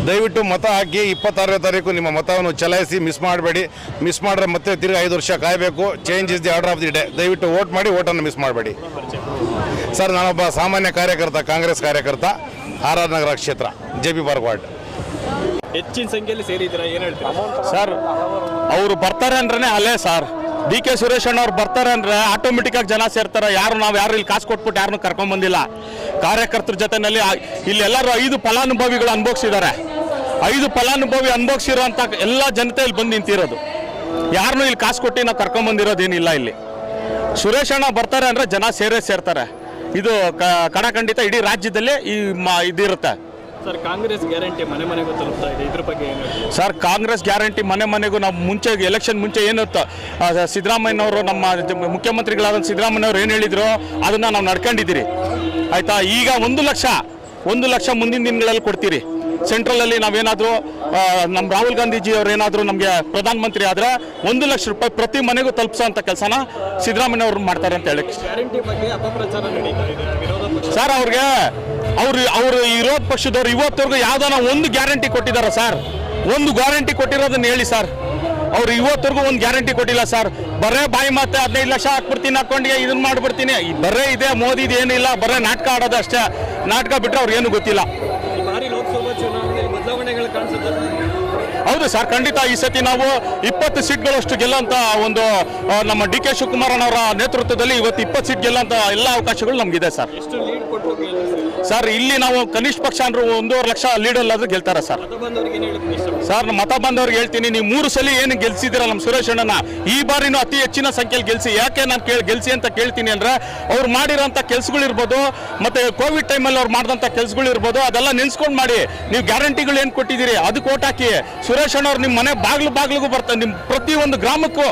ದಯವಿಟ್ಟು ಮತ ಹಾಕಿ ಇಪ್ಪತ್ತಾರನೇ ತಾರೀಕು ನಿಮ್ಮ ಮತವನ್ನು ಚಲಾಯಿಸಿ ಮಿಸ್ ಮಾಡಬೇಡಿ. ಮಿಸ್ ಮಾಡಿದ್ರೆ ಮತ್ತೆ ತಿರ್ಗಿ ಐದು ವರ್ಷ ಕಾಯಬೇಕು. Change is the order of the day ದಯವಿಟ್ಟು ವೋಟ್ ಮಾಡಿ ವೋಟನ್ನು ಮಿಸ್ ಮಾಡಬೇಡಿ. ಸರ್ ನಾನೊಬ್ಬ ಸಾಮಾನ್ಯ ಕಾರ್ಯಕರ್ತ ಕಾಂಗ್ರೆಸ್ ಕಾರ್ಯಕರ್ತ ಆರ್ ಆರ್ ನಗರ ಕ್ಷೇತ್ರ ಜೆ ಪಿ ಪಾರ್ಕ್ ವಾರ್ಡ್ ಹೆಚ್ಚಿನ ಸಂಖ್ಯೆಯಲ್ಲಿ ಸೇರಿದ್ದೀರಾ? ಏನು ಹೇಳ್ತೀರಾ? ಸರ್ ಅವರು ಬರ್ತಾರೆ ಅಂದ್ರೆ ಅಲ್ಲೇ ಸರ್. ಡಿ ಕೆ ಸುರೇಶ್ ಅಣ್ಣ ಅವ್ರು ಬರ್ತಾರೆ ಅಂದ್ರೆ ಆಟೋಮೆಟಿಕ್ ಆಗಿ ಜನ ಸೇರ್ತಾರೆ. ಯಾರು ನಾವು ಯಾರು ಇಲ್ಲಿ ಕಾಸು ಕೊಟ್ಬಿಟ್ಟು ಯಾರನ್ನೂ ಕರ್ಕೊಂಡ್ ಬಂದಿಲ್ಲ. ಕಾರ್ಯಕರ್ತರ ಜೊತೆನಲ್ಲಿ ಇಲ್ಲೆಲ್ಲರೂ ಇಲ್ಲಿ ಎಲ್ಲರೂ ಐದು ಫಲಾನುಭವಿಗಳು ಅನುಭವಿಸಿದ್ದಾರೆ. ಐದು ಫಲಾನುಭವಿ ಅನುಭವಿಸಿರೋಂಥ ಎಲ್ಲ ಜನತೆ ಇಲ್ಲಿ ಬಂದು ನಿಂತಿರೋದು. ಯಾರನ್ನೂ ಇಲ್ಲಿ ಕಾಸು ಕೊಟ್ಟು ನಾವು ಕರ್ಕೊಂಡ್ ಬಂದಿರೋದೇನಿಲ್ಲ ಇಲ್ಲಿ. ಸುರೇಶ್ ಅಣ್ಣ ಬರ್ತಾರೆ ಅಂದ್ರೆ ಜನ ಸೇರೇ ಸೇರ್ತಾರೆ. ಇದು ಕ- ಕಡಖಂಡಿತ ಇಡೀ ರಾಜ್ಯದಲ್ಲೇ ಈ ಮ- ಇದಿರುತ್ತೆ. ಸರ್ ಕಾಂಗ್ರೆಸ್ ಗ್ಯಾರಂಟಿ ಮನೆ ಮನೆಗೂ ತಲುಪ್ತಾ ಇದೆ? ಇದ್ರ ಬಗ್ಗೆ ಸರ್ ಕಾಂಗ್ರೆಸ್ ಗ್ಯಾರಂಟಿ ಮನೆ ಮನೆಗೂ ನಾವು ಮುಂಚೆ ಎಲೆಕ್ಷನ್ ಮುಂಚೆ ಏನು ಸಿದ್ದರಾಮಯ್ಯನವರು ನಮ್ಮ ಮುಖ್ಯಮಂತ್ರಿಗಳಾದ ಸಿದ್ದರಾಮಯ್ಯನವರು ಏನು ಹೇಳಿದ್ರು? ಅದನ್ನ ನಾವು ನಡ್ಕೊಂಡಿದ್ದೀರಿ. ಆಯಿತಾ? ಈಗ ಒಂದು ಲಕ್ಷ ಒಂದು ಲಕ್ಷ ಮುಂದಿನ ದಿನಗಳಲ್ಲಿ ಕೊಡ್ತೀರಿ. ಸೆಂಟ್ರಲಲ್ಲಿ ನಾವೇನಾದರೂ ನಮ್ಮ ರಾಹುಲ್ ಗಾಂಧೀಜಿ ಅವರು ಏನಾದರೂ ನಮಗೆ ಪ್ರಧಾನಮಂತ್ರಿ ಆದರೆ ಒಂದು ಲಕ್ಷ ರೂಪಾಯಿ ಪ್ರತಿ ಮನೆಗೂ ತಲುಪಿಸೋ ಅಂತ ಕೆಲಸನ ಸಿದ್ದರಾಮಯ್ಯನವರು ಮಾಡ್ತಾರೆ ಅಂತ ಇದೆ ಸರ್ ಅವ್ರಿಗೆ ಅವರು ಅವರು ವಿರೋಧ ಪಕ್ಷದವ್ರು ಇವತ್ತವರೆಗೂ ಯಾವ್ದಾನ ಒಂದು ಗ್ಯಾರಂಟಿ ಕೊಟ್ಟಿದ್ದಾರೆ ಸರ್ ಒಂದು ಗ್ಯಾರಂಟಿ ಕೊಟ್ಟಿರೋದನ್ನ ಹೇಳಿ ಸರ್ ಅವ್ರು ಇವತ್ತವರೆಗೂ ಒಂದು ಗ್ಯಾರಂಟಿ ಕೊಟ್ಟಿಲ್ಲ ಸರ್ ಬರೇ ಬಾಯಿ ಮಾತೆ ಹದಿನೈದು ಲಕ್ಷ ಹಾಕ್ಬಿಡ್ತೀನಿ ಹಾಕೊಂಡು ಇದನ್ನ ಮಾಡ್ಬಿಡ್ತೀನಿ. ಬರೇ ಇದೆ ಮೋದಿದು ಏನಿಲ್ಲ ಬರೇ ನಾಟಕ ಆಡೋದು ಅಷ್ಟೇ. ನಾಟಕ ಬಿಟ್ಟರೆ ಅವ್ರಿಗೇನು ಗೊತ್ತಿಲ್ಲ. ಹೌದು ಸರ್ ಖಂಡಿತ ಈ ಸತಿ ನಾವು ಇಪ್ಪತ್ತು ಸೀಟ್ಗಳಷ್ಟು ಗೆಲ್ಲಂತ ಒಂದು ನಮ್ಮ ಡಿ ಕೆ ಶಿವಕುಮಾರ್ ಅವರ ನೇತೃತ್ವದಲ್ಲಿ ಇವತ್ತು ಇಪ್ಪತ್ತು ಸೀಟ್ ಗೆಲ್ಲಂತ ಎಲ್ಲ ಅವಕಾಶಗಳು ನಮಗಿದೆ ಸರ್. ಸರ್ ಇಲ್ಲಿ ನಾವು ಕನಿಷ್ಠ ಪಕ್ಷ ಅಂದ್ರೆ ಒಂದೂವರೆ ಲಕ್ಷ ಲೀಡಲ್ಲಾದ್ರೂ ಗೆಲ್ತಾರೆ ಸರ್. ಸರ್ ಮತ ಬಂದವ್ರಿಗೆ ಹೇಳ್ತೀನಿ ನೀವು ಮೂರು ಸಲ ಏನು ಗೆಲ್ಸಿದಿರ ನಮ್ಮ ಸುರೇಶ್ ಅಣ್ಣನ ಈ ಬಾರಿನೂ ಅತಿ ಹೆಚ್ಚಿನ ಸಂಖ್ಯೆಯಲ್ಲಿ ಗೆಲ್ಸಿ ಯಾಕೆ ನಾನು ಕೇಳಿ ಗೆಲ್ಸಿ ಅಂತ ಕೇಳ್ತೀನಿ ಅಂದ್ರೆ ಅವ್ರು ಮಾಡಿರೋಂಥ ಕೆಲಸಗಳಿರ್ಬೋದು ಮತ್ತೆ ಕೋವಿಡ್ ಟೈಮಲ್ಲಿ ಅವ್ರು ಮಾಡಿದಂಥ ಕೆಲಸಗಳಿರ್ಬೋದು ಅದೆಲ್ಲ ನೆನ್ಸ್ಕೊಂಡು ಮಾಡಿ ನೀವು ಗ್ಯಾರಂಟಿಗಳು ಏನು ಕೊಟ್ಟಿದ್ದೀರಿ ಅದಕ್ಕೆ ಓಟ್ ಹಾಕಿ ಸುರೇಶ್ ಅಣ್ಣವ್ರು ನಿಮ್ಮ ಮನೆ ಬಾಗ್ಲು ಬಾಗ್ಲಿಗೂ ಬರ್ತಾರೆ ನಿಮ್ಮ ಪ್ರತಿಯೊಂದು ಗ್ರಾಮಕ್ಕೂ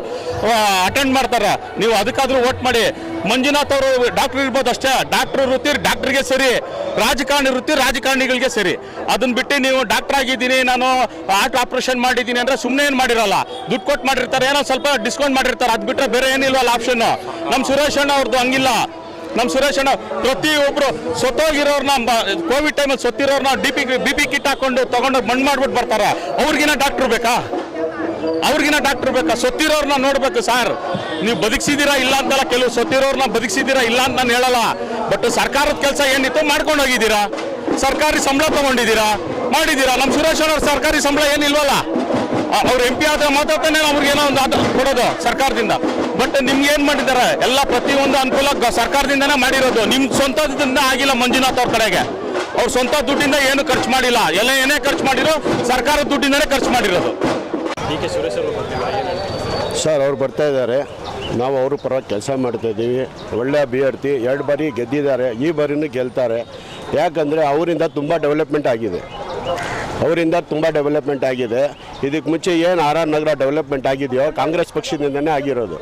ಅಟೆಂಡ್ ಮಾಡ್ತಾರೆ. ನೀವು ಅದಕ್ಕಾದ್ರೂ ಓಟ್ ಮಾಡಿ. ಮಂಜುನಾಥ್ ಅವರು ಡಾಕ್ಟರ್ ಇರ್ಬೋದು ಅಷ್ಟೇ. ಡಾಕ್ಟರ್ ವೃತ್ತಿ ಡಾಕ್ಟರ್ಗೆ ಸರಿ. ರಾಜಕಾರಣಿ ವೃತ್ತಿ, ರಾಜಕಾರಣಿಗಳಿಗೆ ಸರಿ. ಅದನ್ನ ಬಿಟ್ಟು ನೀವು ಡಾಕ್ಟರ್ ಆಗಿದ್ದೀನಿ, ನಾನು ಹಾರ್ಟ್ ಆಪರೇಷನ್ ಮಾಡಿದ್ದೀನಿ ಅಂದ್ರೆ ಸುಮ್ಮನೆ ಏನು ಮಾಡಿರಲ್ಲ. ದುಡ್ಡು ಕೊಟ್ಟು ಮಾಡಿರ್ತಾರೆ, ಏನೋ ಸ್ವಲ್ಪ ಡಿಸ್ಕೌಂಟ್ ಮಾಡಿರ್ತಾರೆ. ಅದು ಬಿಟ್ಟರೆ ಬೇರೆ ಏನಿಲ್ವಲ್ಲ ಆಪ್ಷನ್ ನಮ್ಮ ಸುರೇಶ್ ಅಣ್ಣ ಅವ್ರದ್ದು ಹಂಗಿಲ್ಲ. ನಮ್ಮ ಸುರೇಶ್ ಅಣ್ಣ, ಪ್ರತಿಯೊಬ್ರು ಸೊತ್ತೋಗಿರೋರ್ನ ಕೋವಿಡ್ ಟೈಮಲ್ಲಿ ಸೊತ್ತಿರೋರ್ನ D P B P kit ಹಾಕೊಂಡು ತಗೊಂಡು ಮಣ್ಣು ಮಾಡ್ಬಿಟ್ಟು ಬರ್ತಾರೆ. ಅವ್ರಿಗಿನ ಡಾಕ್ಟರ್ ಬೇಕಾ? ಅವ್ರಿಗಿನ ಡಾಕ್ಟರ್ ಬೇಕಾ? ಸೊತ್ತಿರೋರ್ನ ನೋಡ್ಬೇಕು ಸರ್ ನೀವು ಬದುಕಿಸಿದ್ದೀರಾ ಇಲ್ಲ ಅಂತಲ್ಲ ಕೆಲವು ಸೊತ್ತಿರೋರ್ನ ಬದುಕಿಸಿದ್ದೀರಾ ಇಲ್ಲ ಅಂತ ನಾನು ಹೇಳಲ್ಲ. ಬಟ್ ಸರ್ಕಾರದ ಕೆಲಸ ಏನಿತ್ತು ಮಾಡ್ಕೊಂಡು ಹೋಗಿದ್ದೀರಾ? ಸರ್ಕಾರಿ ಸಂಬಳ ತಗೊಂಡಿದ್ದೀರಾ? ಮಾಡಿದ್ದೀರಾ? ನಮ್ಮ ಸುರೇಶ್ ಅವ್ರ ಸರ್ಕಾರಿ ಸಂಬಳ ಏನಿಲ್ವಲ್ಲ? ಅವ್ರು ಎಂ ಪಿ ಆದ್ರೆ ಮಾತಾಡ್ತಾನೆ ಅವ್ರಿಗೆ ಏನೋ ಒಂದು ಆಧಾರ ಕೊಡೋದು ಸರ್ಕಾರದಿಂದ. ಬಟ್ ನಿಮ್ಗೆ ಏನ್ ಮಾಡಿದ್ದಾರೆ? ಎಲ್ಲ ಪ್ರತಿಯೊಂದು ಅನುಕೂಲ ಸರ್ಕಾರದಿಂದನೇ ಮಾಡಿರೋದು. ನಿಮ್ ಸ್ವಂತದಿಂದ ಆಗಿಲ್ಲ ಮಂಜುನಾಥ್ ಅವ್ರ ಕಡೆಗೆ. ಅವ್ರ ಸ್ವಂತ ದುಡ್ಡಿಂದ ಏನು ಖರ್ಚು ಮಾಡಿಲ್ಲ. ಎಲ್ಲ ಏನೇ ಖರ್ಚು ಮಾಡಿರೋ ಸರ್ಕಾರದ ದುಡ್ಡಿಂದನೇ ಖರ್ಚು ಮಾಡಿರೋದು. ಸರ್ ಅವ್ರು ಬರ್ತಾ ಇದ್ದಾರೆ. ನಾವು ಅವ್ರ ಪರ ಕೆಲಸ ಮಾಡ್ತಾ ಇದ್ದೀವಿ. ಒಳ್ಳೆ ಅಭ್ಯರ್ಥಿ ಎರಡು ಬಾರಿ ಗೆದ್ದಿದ್ದಾರೆ. ಈ ಬಾರಿನೂ ಗೆಲ್ತಾರೆ. ಯಾಕಂದರೆ ಅವರಿಂದ ತುಂಬ ಡೆವಲಪ್ಮೆಂಟ್ ಆಗಿದೆ. ಅವರಿಂದ ತುಂಬ ಡೆವಲಪ್ಮೆಂಟ್ ಆಗಿದೆ. ಇದಕ್ಕೆ ಮುಂಚೆ ಏನು ಆರ್ ಆರ್ ನಗರ ಡೆವಲಪ್ಮೆಂಟ್ ಆಗಿದೆಯೋ, ಕಾಂಗ್ರೆಸ್ ಪಕ್ಷದಿಂದನೇ ಆಗಿರೋದು.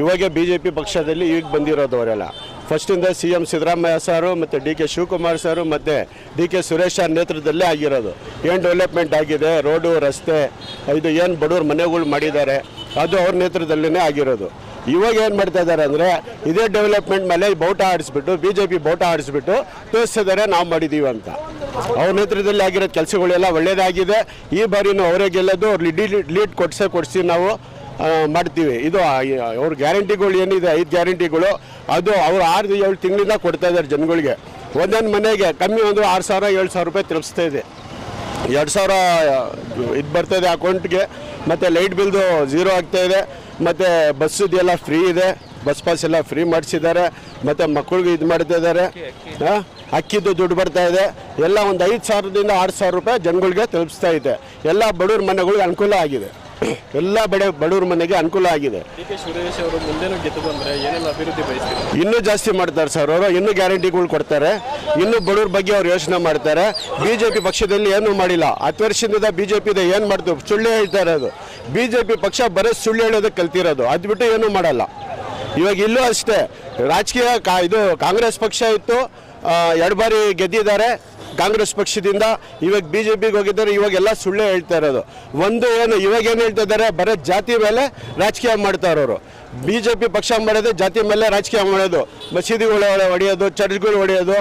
ಇವಾಗೆ ಬಿ ಜೆ ಪಿ ಪಕ್ಷದಲ್ಲಿ ಈಗ ಬಂದಿರೋದು ಅವರೆಲ್ಲ. ಫಸ್ಟಿಂದ ಸಿ ಎಂ ಸಿದ್ದರಾಮಯ್ಯ ಸಾರು, ಮತ್ತು ಡಿ ಕೆ ಶಿವಕುಮಾರ್ ಸಾರು, ಮತ್ತು ಡಿ ಕೆ ಸುರೇಶ್ ಸರ್ ನೇತೃತ್ವದಲ್ಲೇ ಆಗಿರೋದು. ಏನು ಡೆವಲಪ್ಮೆಂಟ್ ಆಗಿದೆ, ರೋಡು, ರಸ್ತೆ, ಇದು ಏನು ಬಡವ್ರ ಮನೆಗಳು ಮಾಡಿದ್ದಾರೆ, ಅದು ಅವ್ರ ನೇತೃತ್ವದಲ್ಲೇ ಆಗಿರೋದು. ಇವಾಗ ಏನು ಮಾಡ್ತಾ ಇದ್ದಾರೆ ಅಂದರೆ ಇದೇ ಡೆವಲಪ್ಮೆಂಟ್ ಮೇಲೆ ಬೋಟ ಆಡಿಸ್ಬಿಟ್ಟು ಬಿ ಜೆ ಪಿ ಬೋಟ ಆಡಿಸ್ಬಿಟ್ಟು ತೋರಿಸಿದ್ದಾರೆ, ನಾವು ಮಾಡಿದ್ದೀವಿ ಅಂತ. ಅವ್ರ ನೇತೃತ್ವದಲ್ಲಿ ಆಗಿರೋ ಕೆಲಸಗಳೆಲ್ಲ ಒಳ್ಳೆಯದಾಗಿದೆ ಈ ಬಾರಿನೂ ಅವರೇ ಗೆಲ್ಲೋದು, ಅವ್ರು ಲೀಡ್ ಲೀಡ್ ಕೊಡ್ಸೇ ಕೊಡಿಸಿ ನಾವು ಮಾಡ್ತೀವಿ. ಇದು ಅವ್ರ ಗ್ಯಾರಂಟಿಗಳು ಏನಿದೆ, ಐದು ಗ್ಯಾರಂಟಿಗಳು ಅದು ಅವ್ರು ಆರು ಏಳು ತಿಂಗಳಿಂದ ಕೊಡ್ತಾ ಇದ್ದಾರೆ ಜನಗಳಿಗೆ. ಒಂದೊಂದು ಮನೆಗೆ ಕಮ್ಮಿ ಒಂದು ಆರು ಸಾವಿರ, ಏಳು ಸಾವಿರ ರೂಪಾಯಿ ತಲುಪಿಸ್ತಾ ಇದೆ. ಎರಡು ಸಾವಿರ ಇದು ಬರ್ತದೆ ಅಕೌಂಟ್ಗೆ ಮತ್ತು ಲೈಟ್ ಬಿಲ್ದು ಝೀರೋ ಇದೆ. ಮತ್ತು ಬಸ್ಸದೆಲ್ಲ ಎಲ್ಲ ಫ್ರೀ ಇದೆ. ಬಸ್ ಪಾಸ್ ಎಲ್ಲ ಫ್ರೀ ಮಾಡಿಸಿದ್ದಾರೆ. ಮತ್ತು ಮಕ್ಕಳಿಗೆ ಇದು ಮಾಡ್ತಾ ಇದ್ದಾರೆ. ಆ, ದುಡ್ಡು ಬರ್ತಾ ಇದೆ. ಎಲ್ಲ ಒಂದು ಐದು ಸಾವಿರದಿಂದ ಆರು ಸಾವಿರ ರೂಪಾಯಿ ಜನಗಳಿಗೆ ತಲುಪಿಸ್ತಾ ಇದೆ. ಎಲ್ಲ ಬಡವ್ರ ಮನೆಗಳಿಗೆ ಅನುಕೂಲ ಆಗಿದೆ. ಎಲ್ಲ ಬಡ ಬಡವ್ರ ಮನೆಗೆ ಅನುಕೂಲ ಆಗಿದೆ. ಇನ್ನೂ ಜಾಸ್ತಿ ಮಾಡ್ತಾರೆ ಸರ್ ಅವರು ಇನ್ನೂ ಗ್ಯಾರಂಟಿಗಳು ಕೊಡ್ತಾರೆ. ಇನ್ನೂ ಬಡವ್ರ ಬಗ್ಗೆ ಅವ್ರು ಯೋಚನೆ ಮಾಡ್ತಾರೆ. ಬಿ ಜೆ ಪಿ ಪಕ್ಷದಲ್ಲಿ ಏನೂ ಮಾಡಿಲ್ಲ. ಹತ್ತು ವರ್ಷದಿಂದ ಬಿ ಜೆ ಪಿದೆ ಏನು ಮಾಡ್ತು ಸುಳ್ಳು ಹೇಳ್ತಾ ಇರೋದು ಬಿ ಜೆ ಪಿ ಪಕ್ಷ ಬರೋ ಸುಳ್ಳು ಹೇಳೋದಕ್ಕೆ ಕಲ್ತಿರೋದು. ಅದು ಬಿಟ್ಟು ಏನೂ ಮಾಡಲ್ಲ. ಇವಾಗ ಇಲ್ಲೂ ಅಷ್ಟೇ. ರಾಜಕೀಯ ಕಾ ಇದು ಕಾಂಗ್ರೆಸ್ ಪಕ್ಷ ಇತ್ತು. ಎರಡು ಬಾರಿ ಗೆದ್ದಿದ್ದಾರೆ. ಕಾಂಗ್ರೆಸ್ ಪಕ್ಷದಿಂದ ಇವಾಗ ಬಿ ಜೆ ಪಿಗೆ ಹೋಗಿದ್ದಾರೆ ಇವಾಗೆಲ್ಲ ಸುಳ್ಳೇ ಹೇಳ್ತಾ ಇರೋದು ಒಂದು ಏನು, ಇವಾಗ ಏನು ಹೇಳ್ತಾ ಇದ್ದಾರೆ, ಬರೀ ಜಾತಿ ಮೇಲೆ ರಾಜಕೀಯ ಮಾಡ್ತಾ ಇರೋರು ಬಿ ಜೆ ಪಿ ಪಕ್ಷ ಮಾಡೋದು ಜಾತಿ ಮೇಲೆ ರಾಜಕೀಯ ಮಾಡೋದು ಮಸೀದಿಗಳು ಹೊಡೆಯೋದು ಚರ್ಚ್ಗಳು ಹೊಡೆಯೋದು?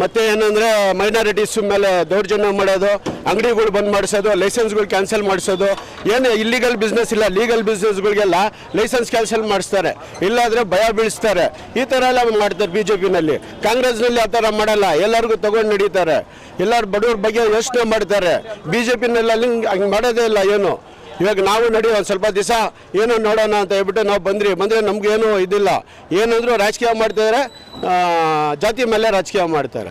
ಮತ್ತೆ ಏನಂದ್ರೆ ಮೈನಾರಿಟೀಸ್ ಮೇಲೆ ದೌರ್ಜನ್ಯ ಮಾಡೋದು, ಅಂಗಡಿಗಳು ಬಂದ್ ಮಾಡಿಸೋದು ಲೈಸೆನ್ಸ್ಗಳು ಕ್ಯಾನ್ಸಲ್ ಮಾಡಿಸೋದು, ಏನು ಇಲ್ಲಿಗಲ್ ಬಿಸ್ನೆಸ್ ಇಲ್ಲ ಲೀಗಲ್ ಬಿಸ್ನೆಸ್ಗಳಿಗೆಲ್ಲ ಲೈಸೆನ್ಸ್ ಕ್ಯಾನ್ಸಲ್ ಮಾಡಿಸ್ತಾರೆ. ಇಲ್ಲಾಂದ್ರೆ ಭಯ ಬೀಳಿಸ್ತಾರೆ. ಈ ಥರ ಎಲ್ಲ ಮಾಡ್ತಾರೆ ಬಿ ಜೆ ಪಿನಲ್ಲಿ ಕಾಂಗ್ರೆಸ್ನಲ್ಲಿ ಆ ಥರ ಮಾಡಲ್ಲ, ಎಲ್ಲರಿಗೂ ತಗೊಂಡು ನಡೀತಾರೆ. ಎಲ್ಲರೂ ಬಡವ್ರ ಬಗ್ಗೆ ಯೋಚನೆ ಮಾಡ್ತಾರೆ. ಬಿ ಜೆ ಪಿನಲ್ಲಿ ಹಂಗೆ ಮಾಡೋದೇ ಇಲ್ಲ ಏನು. ಇವಾಗ ನಾವು ನಡಿ ಒಂದು ಸ್ವಲ್ಪ ದಿವಸ ಏನೋ ನೋಡೋಣ ಅಂತ ಹೇಳ್ಬಿಟ್ಟು ನಾವು ಬಂದ್ರಿ ಬಂದರೆ ನಮಗೇನು ಇದಿಲ್ಲ. ಏನಂದ್ರು ರಾಜಕೀಯ ಮಾಡ್ತಿದ್ದಾರೆ ಆ, ಜಾತಿ ಮೇಲೆ ರಾಜಕೀಯ ಮಾಡ್ತಾರೆ.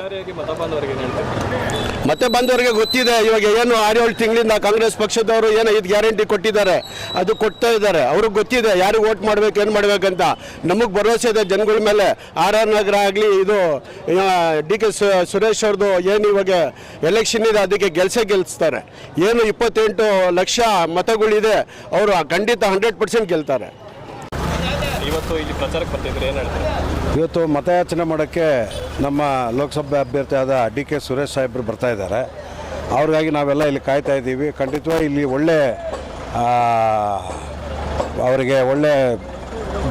ಮತ್ತೆ ಬಂದವರಿಗೆ ಗೊತ್ತಿದೆ, ಇವಾಗ ಏನು ಆರೇಳು ತಿಂಗಳಿಂದ ಕಾಂಗ್ರೆಸ್ ಪಕ್ಷದವರು ಏನು ಇದು ಗ್ಯಾರಂಟಿ ಕೊಟ್ಟಿದ್ದಾರೆ, ಅದು ಕೊಡ್ತಾ ಇದ್ದಾರೆ. ಅವ್ರಿಗೆ ಗೊತ್ತಿದೆ, ಯಾರಿಗೆ ಓಟ್ ಮಾಡ್ಬೇಕು, ಏನು ಮಾಡ್ಬೇಕಂತ. ನಮಗೆ ಭರವಸೆ ಇದೆ ಜನಗಳ ಮೇಲೆ. ಆರ್ ಆರ್ ನಗರ ಆಗಲಿ, ಇದು ಡಿ ಕೆ ಸುರೇಶ್ ಅವ್ರದ್ದು ಏನು ಇವಾಗ ಎಲೆಕ್ಷನ್ ಇದೆ, ಅದಕ್ಕೆ ಗೆಲ್ಸೇ ಗೆಲ್ಲಿಸ್ತಾರೆ ಏನು ಇಪ್ಪತ್ತೆಂಟು ಲಕ್ಷ ಮತಗಳಿದೆ, ಅವರು ಖಂಡಿತ ಹಂಡ್ರೆಡ್ ಪರ್ಸೆಂಟ್ ಗೆಲ್ತಾರೆ. ಇವತ್ತು ಇಲ್ಲಿ ಪ್ರಚಾರಕ್ಕೆ ಏನು ಹೇಳ್ತಾರೆ? ಇವತ್ತು ಮತಯಾಚನೆ ಮಾಡೋಕ್ಕೆ ನಮ್ಮ ಲೋಕಸಭೆ ಅಭ್ಯರ್ಥಿಯಾದ ಡಿ ಕೆ ಸುರೇಶ್ ಸಾಹೇಬರು ಬರ್ತಾ ಇದ್ದಾರೆ. ಅವ್ರಿಗಾಗಿ ನಾವೆಲ್ಲ ಇಲ್ಲಿ ಕಾಯ್ತಾ ಇದ್ದೀವಿ. ಖಂಡಿತವಾಗಿ ಇಲ್ಲಿ ಒಳ್ಳೆ ಅವರಿಗೆ ಒಳ್ಳೆ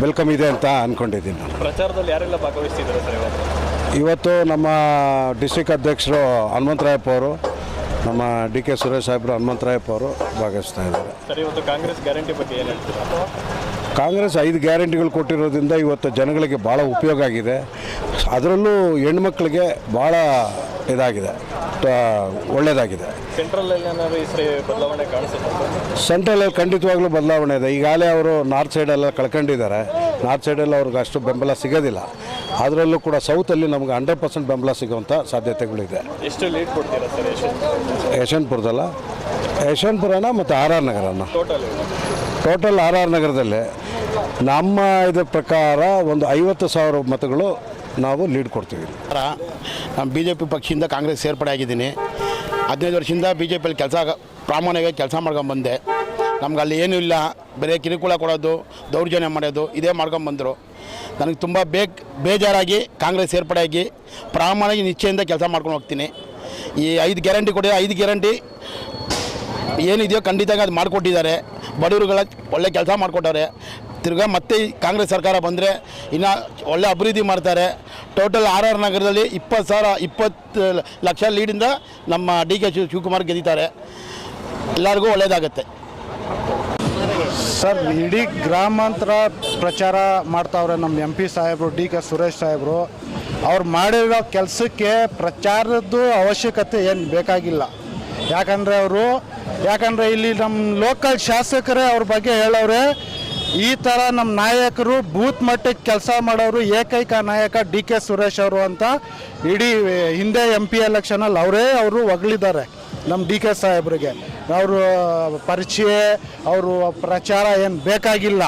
ವೆಲ್ಕಮ್ ಇದೆ ಅಂತ ಅಂದ್ಕೊಂಡಿದ್ದೀನಿ ನಾನು. ಪ್ರಚಾರದಲ್ಲಿ ಯಾರೆಲ್ಲ ಭಾಗವಹಿಸ್ತಿದ್ದಾರೆ ಸರ್ ಇವತ್ತು? ಇವತ್ತು ನಮ್ಮ ಡಿಸ್ಟಿಕ್ ಅಧ್ಯಕ್ಷರು ಹನುಮಂತರಾಯಪ್ಪ ಅವರು ನಮ್ಮ ಡಿ ಕೆ ಸುರೇಶ್ ಸಾಹೇಬರು ಹನುಮಂತರಾಯಪ್ಪ ಅವರು ಭಾಗವಹಿಸ್ತಾ ಇದ್ದಾರೆ. ಸರ್ ಇವತ್ತು ಕಾಂಗ್ರೆಸ್ ಗ್ಯಾರಂಟಿ ಬಗ್ಗೆ ಏನು ಹೇಳ್ತೀರಾ? ಕಾಂಗ್ರೆಸ್ ಐದು ಗ್ಯಾರಂಟಿಗಳು ಕೊಟ್ಟಿರೋದ್ರಿಂದ ಇವತ್ತು ಜನಗಳಿಗೆ ಭಾಳ ಉಪಯೋಗ ಆಗಿದೆ. ಅದರಲ್ಲೂ ಹೆಣ್ಮಕ್ಳಿಗೆ ಭಾಳ ಇದಾಗಿದೆ. ಒಳ್ಳೆಯದಾಗಿದೆ ಸೆಂಟ್ರಲಲ್ಲಿ ಖಂಡಿತವಾಗ್ಲೂ ಬದಲಾವಣೆ ಇದೆ. ಈಗಾಗಲೇ ಅವರು ನಾರ್ತ್ ಸೈಡೆಲ್ಲ ಕಳ್ಕೊಂಡಿದ್ದಾರೆ. ನಾರ್ತ್ ಸೈಡಲ್ಲಿ ಅವ್ರಿಗೆ ಅಷ್ಟು ಬೆಂಬಲ ಸಿಗೋದಿಲ್ಲ. ಅದರಲ್ಲೂ ಕೂಡ ಸೌತಲ್ಲಿ ನಮ್ಗೆ ಹಂಡ್ರೆಡ್ ಪರ್ಸೆಂಟ್ ಬೆಂಬಲ ಸಿಗುವಂಥ ಸಾಧ್ಯತೆಗಳಿದೆ. ಯಶವಂತಪುರದಲ್ಲ? ಯಶವಂತಪುರನ ಮತ್ತು ಆರ್ ಆರ್ ನಗರನ? ಟೋಟಲ್ ಆರ್ ಆರ್ ನಗರದಲ್ಲಿ. ನಮ್ಮ ಇದ್ರ ಪ್ರಕಾರ ಒಂದು ಐವತ್ತು ಸಾವಿರ ಮತಗಳು ನಾವು ಲೀಡ್ ಕೊಡ್ತೀವಿ. ನಾನು ಬಿ ಜೆ ಪಿ ಪಕ್ಷದಿಂದ ಕಾಂಗ್ರೆಸ್ ಸೇರ್ಪಡೆ ಆಗಿದ್ದೀನಿ. ಹದಿನೈದು ವರ್ಷದಿಂದ ಬಿ ಜೆ ಪಿಯಲ್ಲಿ ಕೆಲಸ ಪ್ರಾಮಾಣಿಕವಾಗಿ ಕೆಲಸ ಮಾಡ್ಕೊಂಬಂದೆ ನಮ್ಗೆ ಅಲ್ಲಿ ಏನೂ ಇಲ್ಲ. ಬರೀ ಕಿರುಕುಳ ಕೊಡೋದು, ದೌರ್ಜನ್ಯ ಮಾಡೋದು, ಇದೇ ಮಾಡ್ಕೊಂಬಂದರು ನನಗೆ ತುಂಬ ಬೇಕ್, ಬೇಜಾರಾಗಿ ಕಾಂಗ್ರೆಸ್ ಸೇರ್ಪಡೆಯಾಗಿ ಪ್ರಾಮಾಣಿಕ ನಿಶ್ಚಯದಿಂದ ಕೆಲಸ ಮಾಡ್ಕೊಂಡು ಹೋಗ್ತೀನಿ. ಈ ಐದು ಗ್ಯಾರಂಟಿ ಕೊಡಿ, ಐದು ಗ್ಯಾರಂಟಿ ಏನಿದೆಯೋ ಖಂಡಿತ ಅದು ಮಾಡಿಕೊಟ್ಟಿದ್ದಾರೆ. ಬಡವರುಗಳ ಒಳ್ಳೆ ಕೆಲಸ ಮಾಡಿಕೊಟ್ಟವ್ರೆ. ತಿರ್ಗಾ ಮತ್ತೆ ಕಾಂಗ್ರೆಸ್ ಸರ್ಕಾರ ಬಂದರೆ ಇನ್ನು ಒಳ್ಳೆ ಅಭಿವೃದ್ಧಿ ಮಾಡ್ತಾರೆ. ಟೋಟಲ್ ಆರ್ ಆರ್ ನಗರದಲ್ಲಿ ಇಪ್ಪತ್ತು ಸಾವಿರ, ಇಪ್ಪತ್ತು ಲಕ್ಷ ಲೀಡಿಂದ ನಮ್ಮ ಡಿ ಕೆ ಶಿವ ಶಿವಕುಮಾರ್ ಗೆದ್ದಿದ್ದಾರೆ ಎಲ್ಲರಿಗೂ ಒಳ್ಳೆಯದಾಗತ್ತೆ ಸರ್, ಇಡೀ ಗ್ರಾಮಾಂತರ ಪ್ರಚಾರ ಮಾಡ್ತಾವ್ರೆ ನಮ್ಮ ಎಂ ಪಿ ಸಾಹೇಬರು, ಡಿ ಕೆ ಸುರೇಶ್ ಸಾಹೇಬರು. ಅವ್ರು ಮಾಡಿರೋ ಕೆಲಸಕ್ಕೆ ಪ್ರಚಾರದ್ದು ಅವಶ್ಯಕತೆ ಏನು ಬೇಕಾಗಿಲ್ಲ. ಯಾಕಂದರೆ ಅವರು, ಯಾಕಂದರೆ ಇಲ್ಲಿ ನಮ್ಮ ಲೋಕಲ್ ಶಾಸಕರೇ ಅವ್ರ ಬಗ್ಗೆ ಹೇಳೋರೆ ಈ ಥರ ನಮ್ಮ ನಾಯಕರು ಬೂತ್ ಮಟ್ಟಕ್ಕೆ ಕೆಲಸ ಮಾಡೋರು ಏಕೈಕ ನಾಯಕ ಡಿ ಕೆ ಸುರೇಶ್ ಅವರು ಅಂತ ಇಡೀ ಹಿಂದೆ ಎಂ ಪಿ ಎಲೆಕ್ಷನಲ್ಲಿ ಅವರೇ ಅವರು ಹೊಗಳಿದ್ದಾರೆ ನಮ್ಮ ಡಿ ಕೆ ಸಾಹೇಬ್ರಿಗೆ. ಅವರು ಪರಿಚಯ, ಅವರು ಪ್ರಚಾರ ಏನು ಬೇಕಾಗಿಲ್ಲ.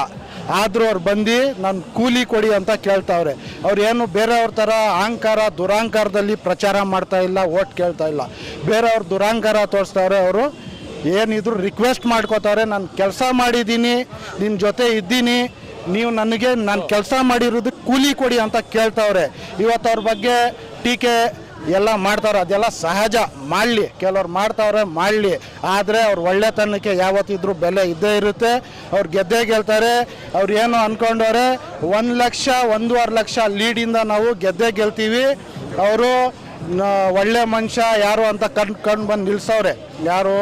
ಆದರೂ ಅವ್ರು ಬಂದು ನಾನು ಕೂಲಿ ಕೊಡಿ ಅಂತ ಕೇಳ್ತಾವ್ರೆ. ಅವ್ರು ಏನು ಬೇರೆಯವ್ರ ಥರ ಅಹಂಕಾರ ದುರಾಂಕಾರದಲ್ಲಿ ಪ್ರಚಾರ ಮಾಡ್ತಾ ಇಲ್ಲ, ಓಟ್ ಕೇಳ್ತಾ ಇಲ್ಲ. ಬೇರೆಯವ್ರ ದುರಾಂಕಾರ ತೋರಿಸ್ತಾವ್ರೆ ಅವರು ಏನಿದ್ರು ರಿಕ್ವೆಸ್ಟ್ ಮಾಡ್ಕೋತಾರೆ ನಾನು ಕೆಲಸ ಮಾಡಿದ್ದೀನಿ ನಿಮ್ಮ ಜೊತೆ ಇದ್ದೀನಿ, ನೀವು ನನಗೆ ನಾನು ಕೆಲಸ ಮಾಡಿರೋದು ಕೂಲಿ ಕೊಡಿ ಅಂತ ಕೇಳ್ತಾವ್ರೆ. ಇವತ್ತು ಅವ್ರ ಬಗ್ಗೆ ಟೀಕೆ ಎಲ್ಲ ಮಾಡ್ತಾರೆ ಅದೆಲ್ಲ ಸಹಜ, ಮಾಡಲಿ. ಕೆಲವ್ರು ಮಾಡ್ತಾವ್ರೆ, ಮಾಡಲಿ. ಆದರೆ ಅವ್ರ ಒಳ್ಳೆತನಕ್ಕೆ ಯಾವತ್ತಿದ್ರೂ ಬೆಲೆ ಇದ್ದೇ ಇರುತ್ತೆ. ಅವ್ರು ಗೆದ್ದೇ ಗೆಲ್ತಾರೆ. ಅವ್ರು ಏನು ಅಂದ್ಕೊಂಡವ್ರೆ ಒಂದು ಲಕ್ಷ, ಒಂದೂವರೆ ಲಕ್ಷ ಲೀಡಿಂದ ನಾವು ಗೆದ್ದೇ ಗೆಲ್ತೀವಿ. ಅವರು ಒಳ್ಳೆ ಮನುಷ್ಯ, ಯಾರು ಅಂತ ಕಂಡು ಕಂಡು ಬಂದು ನಿಲ್ಸವ್ರೆ. ಯಾರು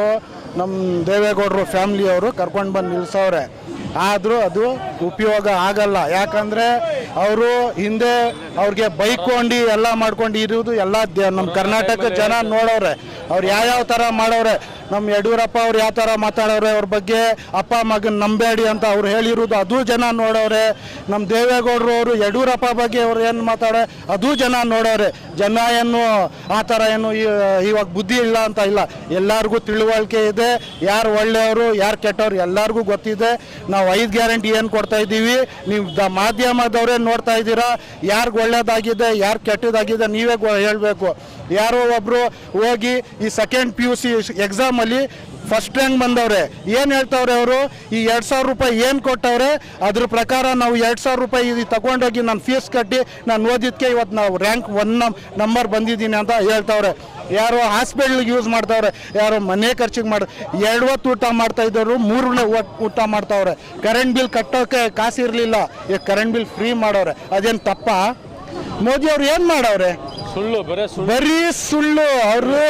ನಮ್ಮ ದೇವೇಗೌಡರು ಫ್ಯಾಮ್ಲಿಯವರು ಕರ್ಕೊಂಡು ಬಂದು ನಿಲ್ಸವ್ರೆ. ಆದರೂ ಅದು ಉಪಯೋಗ ಆಗಲ್ಲ. ಯಾಕಂದರೆ ಅವರು ಹಿಂದೆ ಅವ್ರಿಗೆ ಬೈಕೊಂಡು ಎಲ್ಲ ಮಾಡ್ಕೊಂಡು ಇರೋದು ಎಲ್ಲ ನಮ್ಮ ಕರ್ನಾಟಕ ಜನ ನೋಡೋರೆ. ಅವ್ರು ಯಾವ್ಯಾವ ಥರ ಮಾಡೋರೆ? ನಮ್ಮ ಯಡಿಯೂರಪ್ಪ ಅವ್ರು ಯಾವ ಥರ ಮಾತಾಡೋರೆ? ಅವ್ರ ಬಗ್ಗೆ ಅಪ್ಪ ಮಗನ ನಂಬೇಡಿ ಅಂತ ಅವ್ರು ಹೇಳಿರೋದು ಅದು ಜನ ನೋಡೋರೆ. ನಮ್ಮ ದೇವೇಗೌಡರು ಅವರು ಯಡಿಯೂರಪ್ಪ ಬಗ್ಗೆ ಅವ್ರು ಏನು ಮಾತಾಡೋ ಅದು ಜನ ನೋಡೋರೆ. ಜನ ಏನು ಆ ಥರ ಏನು ಇವಾಗ ಬುದ್ಧಿ ಇಲ್ಲ ಅಂತ ಇಲ್ಲ. ಎಲ್ಲರಿಗೂ ತಿಳುವಳಿಕೆ ಇದೆ. ಯಾರು ಒಳ್ಳೆಯವರು ಯಾರು ಕೆಟ್ಟವ್ರು ಎಲ್ಲರಿಗೂ ಗೊತ್ತಿದೆ. ನಾವು ಐದು ಗ್ಯಾರಂಟಿ ಏನು ಕೊಡ್ತಾ ಇದ್ದೀವಿ? ನೀವು ದ ಮಾಧ್ಯಮದವರೇ ನೋಡ್ತಾ ಇದ್ದೀರಾ? ಯಾರಿಗೆ ಒಳ್ಳೇದಾಗಿದೆ ಯಾರು ಕೆಟ್ಟದಾಗಿದೆ ನೀವೇ ಹೇಳಬೇಕು. ಯಾರೋ ಒಬ್ಬರು ಹೋಗಿ ಈ ಸೆಕೆಂಡ್ ಪಿ ಯು ಸಿ ಎಕ್ಸಾಮಲ್ಲಿ ಫಸ್ಟ್ ರ್ಯಾಂಕ್ ಬಂದವ್ರೆ. ಏನು ಹೇಳ್ತಾವ್ರೆ ಅವರು? ಈ ಎರಡು ಸಾವಿರ ರೂಪಾಯಿ ಏನು ಕೊಟ್ಟವ್ರೆ? ಅದ್ರ ಪ್ರಕಾರ ನಾವು ಎರಡು ಸಾವಿರ ರೂಪಾಯಿ ಇದು ತಗೊಂಡೋಗಿ ನಾನು ಫೀಸ್ ಕಟ್ಟಿ ನಾನು ಓದಿದ್ದಕ್ಕೆ ಇವತ್ತು ನಾವು ರ್ಯಾಂಕ್ ಒನ್ ನಂಬರ್ ಬಂದಿದ್ದೀನಿ ಅಂತ ಹೇಳ್ತಾವ್ರೆ. ಯಾರೋ ಹಾಸ್ಪಿಟ್ಲಿಗೆ ಯೂಸ್ ಮಾಡ್ತಾವ್ರೆ ಯಾರೋ ಮನೆ ಖರ್ಚಿಗೆ ಮಾಡಿ ಎರಡು ಹೊತ್ತು ಊಟ ಮಾಡ್ತಾ ಇದ್ದವರು ಮೂರು ಊಟ ಮಾಡ್ತಾವ್ರೆ. ಕರೆಂಟ್ ಬಿಲ್ ಕಟ್ಟೋಕೆ ಕಾಸು ಇರಲಿಲ್ಲ. ಈಗ ಕರೆಂಟ್ ಬಿಲ್ ಫ್ರೀ ಮಾಡೋರೆ ಅದೇನು ತಪ್ಪಾ? ಮೋದಿ ಅವ್ರು ಏನು ಮಾಡವ್ರೆ? ಸುಳ್ಳು ಬರೀ ಸುಳ್ಳು. ಬರೀ ಸುಳ್ಳು. ಅವರು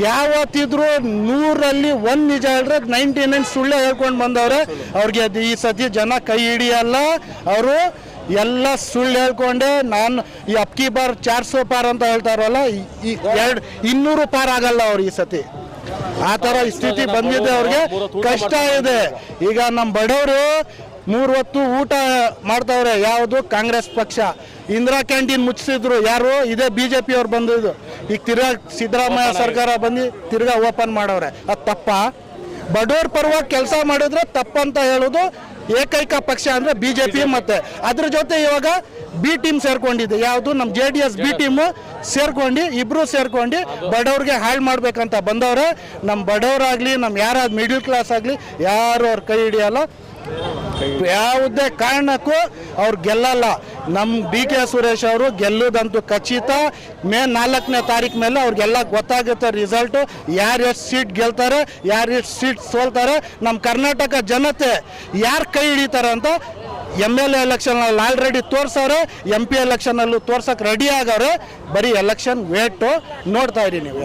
ಯಾವತ್ತಿದ್ರು ನೂರಲ್ಲಿ ಒಂದು ನಿಜ ಹೇಳಿದ್ರೆ ನೈಂಟಿ ನೈನ್ ಸುಳ್ಳು ಹೇಳ್ಕೊಂಡು ಬಂದವ್ರೆ. ಅವ್ರಿಗೆ ಅದು ಈ ಸತಿ ಜನ ಕೈ ಹಿಡಿಯಲ್ಲ. ಅವರು ಎಲ್ಲ ಸುಳ್ಳು ಹೇಳ್ಕೊಂಡೆ. ನಾನು ಈ ಅಪ್ಕಿ ಬಾರ್ ಚಾರ್ ಸೋ ಪಾರ್ ಅಂತ ಹೇಳ್ತಾರಲ್ಲ ಈ ಎರಡು ಇನ್ನೂರು ಪಾರ್ ಆಗಲ್ಲ ಅವ್ರು ಈ ಸತಿ. ಆ ಥರ ಸ್ಥಿತಿ ಬಂದಿದೆ ಅವ್ರಿಗೆ. ಕಷ್ಟ ಇದೆ. ಈಗ ನಮ್ಮ ಬಡವರು ಮೂರು ಹೊತ್ತು ಊಟ ಮಾಡ್ತಾವ್ರೆ ಯಾವುದು? ಕಾಂಗ್ರೆಸ್ ಪಕ್ಷ. ಇಂದಿರಾ ಕ್ಯಾಂಟೀನ್ ಮುಚ್ಚಿಸಿದ್ರು ಯಾರು? ಇದೇ ಬಿ ಜೆ ಪಿ ಅವ್ರು ಬಂದಿದ್ದು. ಈಗ ತಿರ್ಗಾ ಸಿದ್ದರಾಮಯ್ಯ ಸರ್ಕಾರ ಬಂದು ತಿರ್ಗಾ ಓಪನ್ ಮಾಡವ್ರೆ. ಅದು ತಪ್ಪ? ಬಡವ್ರ ಪರವಾಗಿ ಕೆಲಸ ಮಾಡಿದ್ರೆ ತಪ್ಪಂತ ಹೇಳೋದು. ಏಕೈಕ ಪಕ್ಷ ಅಂದ್ರೆ ಬಿ ಜೆ ಪಿ ಮತ್ತೆ. ಅದ್ರ ಜೊತೆ ಇವಾಗ ಬಿ ಟೀಮ್ ಸೇರ್ಕೊಂಡಿದೆ. ಯಾವುದು? ನಮ್ಮ J D S B team ಸೇರ್ಕೊಂಡು ಇಬ್ರು ಸೇರ್ಕೊಂಡು ಬಡವ್ರಿಗೆ ಹಾಳು ಮಾಡ್ಬೇಕಂತ ಬಂದವ್ರೆ. ನಮ್ಮ ಬಡವರಾಗ್ಲಿ ನಮ್ಮ ಯಾರಾದ್ರು ಮಿಡಿಲ್ ಕ್ಲಾಸ್ ಆಗಲಿ ಯಾರು ಅವ್ರ ಕೈ ಹಿಡಿಯಲ್ಲ ಯಾವುದೇ ಕಾರಣಕ್ಕೂ ಅವ್ರು ಗೆಲ್ಲಲ್ಲ. ನಮ್ಮ ಡಿ ಕೆ ಸುರೇಶ್ ಅವರು ಗೆಲ್ಲೋದಂತೂ ಖಚಿತ. ಮೇ ನಾಲ್ಕನೇ ತಾರೀಕು ಮೇಲೆ ಅವ್ರಿಗೆಲ್ಲ ಗೊತ್ತಾಗುತ್ತೆ ರಿಸಲ್ಟು ಯಾರು ಎಷ್ಟು ಸೀಟ್ ಗೆಲ್ತಾರೆ, ಯಾರು ಎಷ್ಟು ಸೀಟ್ ಸೋಲ್ತಾರೆ. ನಮ್ಮ ಕರ್ನಾಟಕ ಜನತೆ ಯಾರು ಕೈ ಹಿಡಿತಾರೆ ಅಂತ ಎಂ ಎಲ್ ಎ ಎಲೆಕ್ಷನಲ್ಲಿ ಆಲ್ರೆಡಿ ತೋರ್ಸವ್ರೆ ಎಂ ಪಿ ಎಲೆಕ್ಷನಲ್ಲೂ ತೋರ್ಸೋಕೆ ರೆಡಿ ಆಗವ್ರೆ. ಬರೀ ಎಲೆಕ್ಷನ್ ವೇಟು ನೋಡ್ತಾ ಇರಿ ನೀವು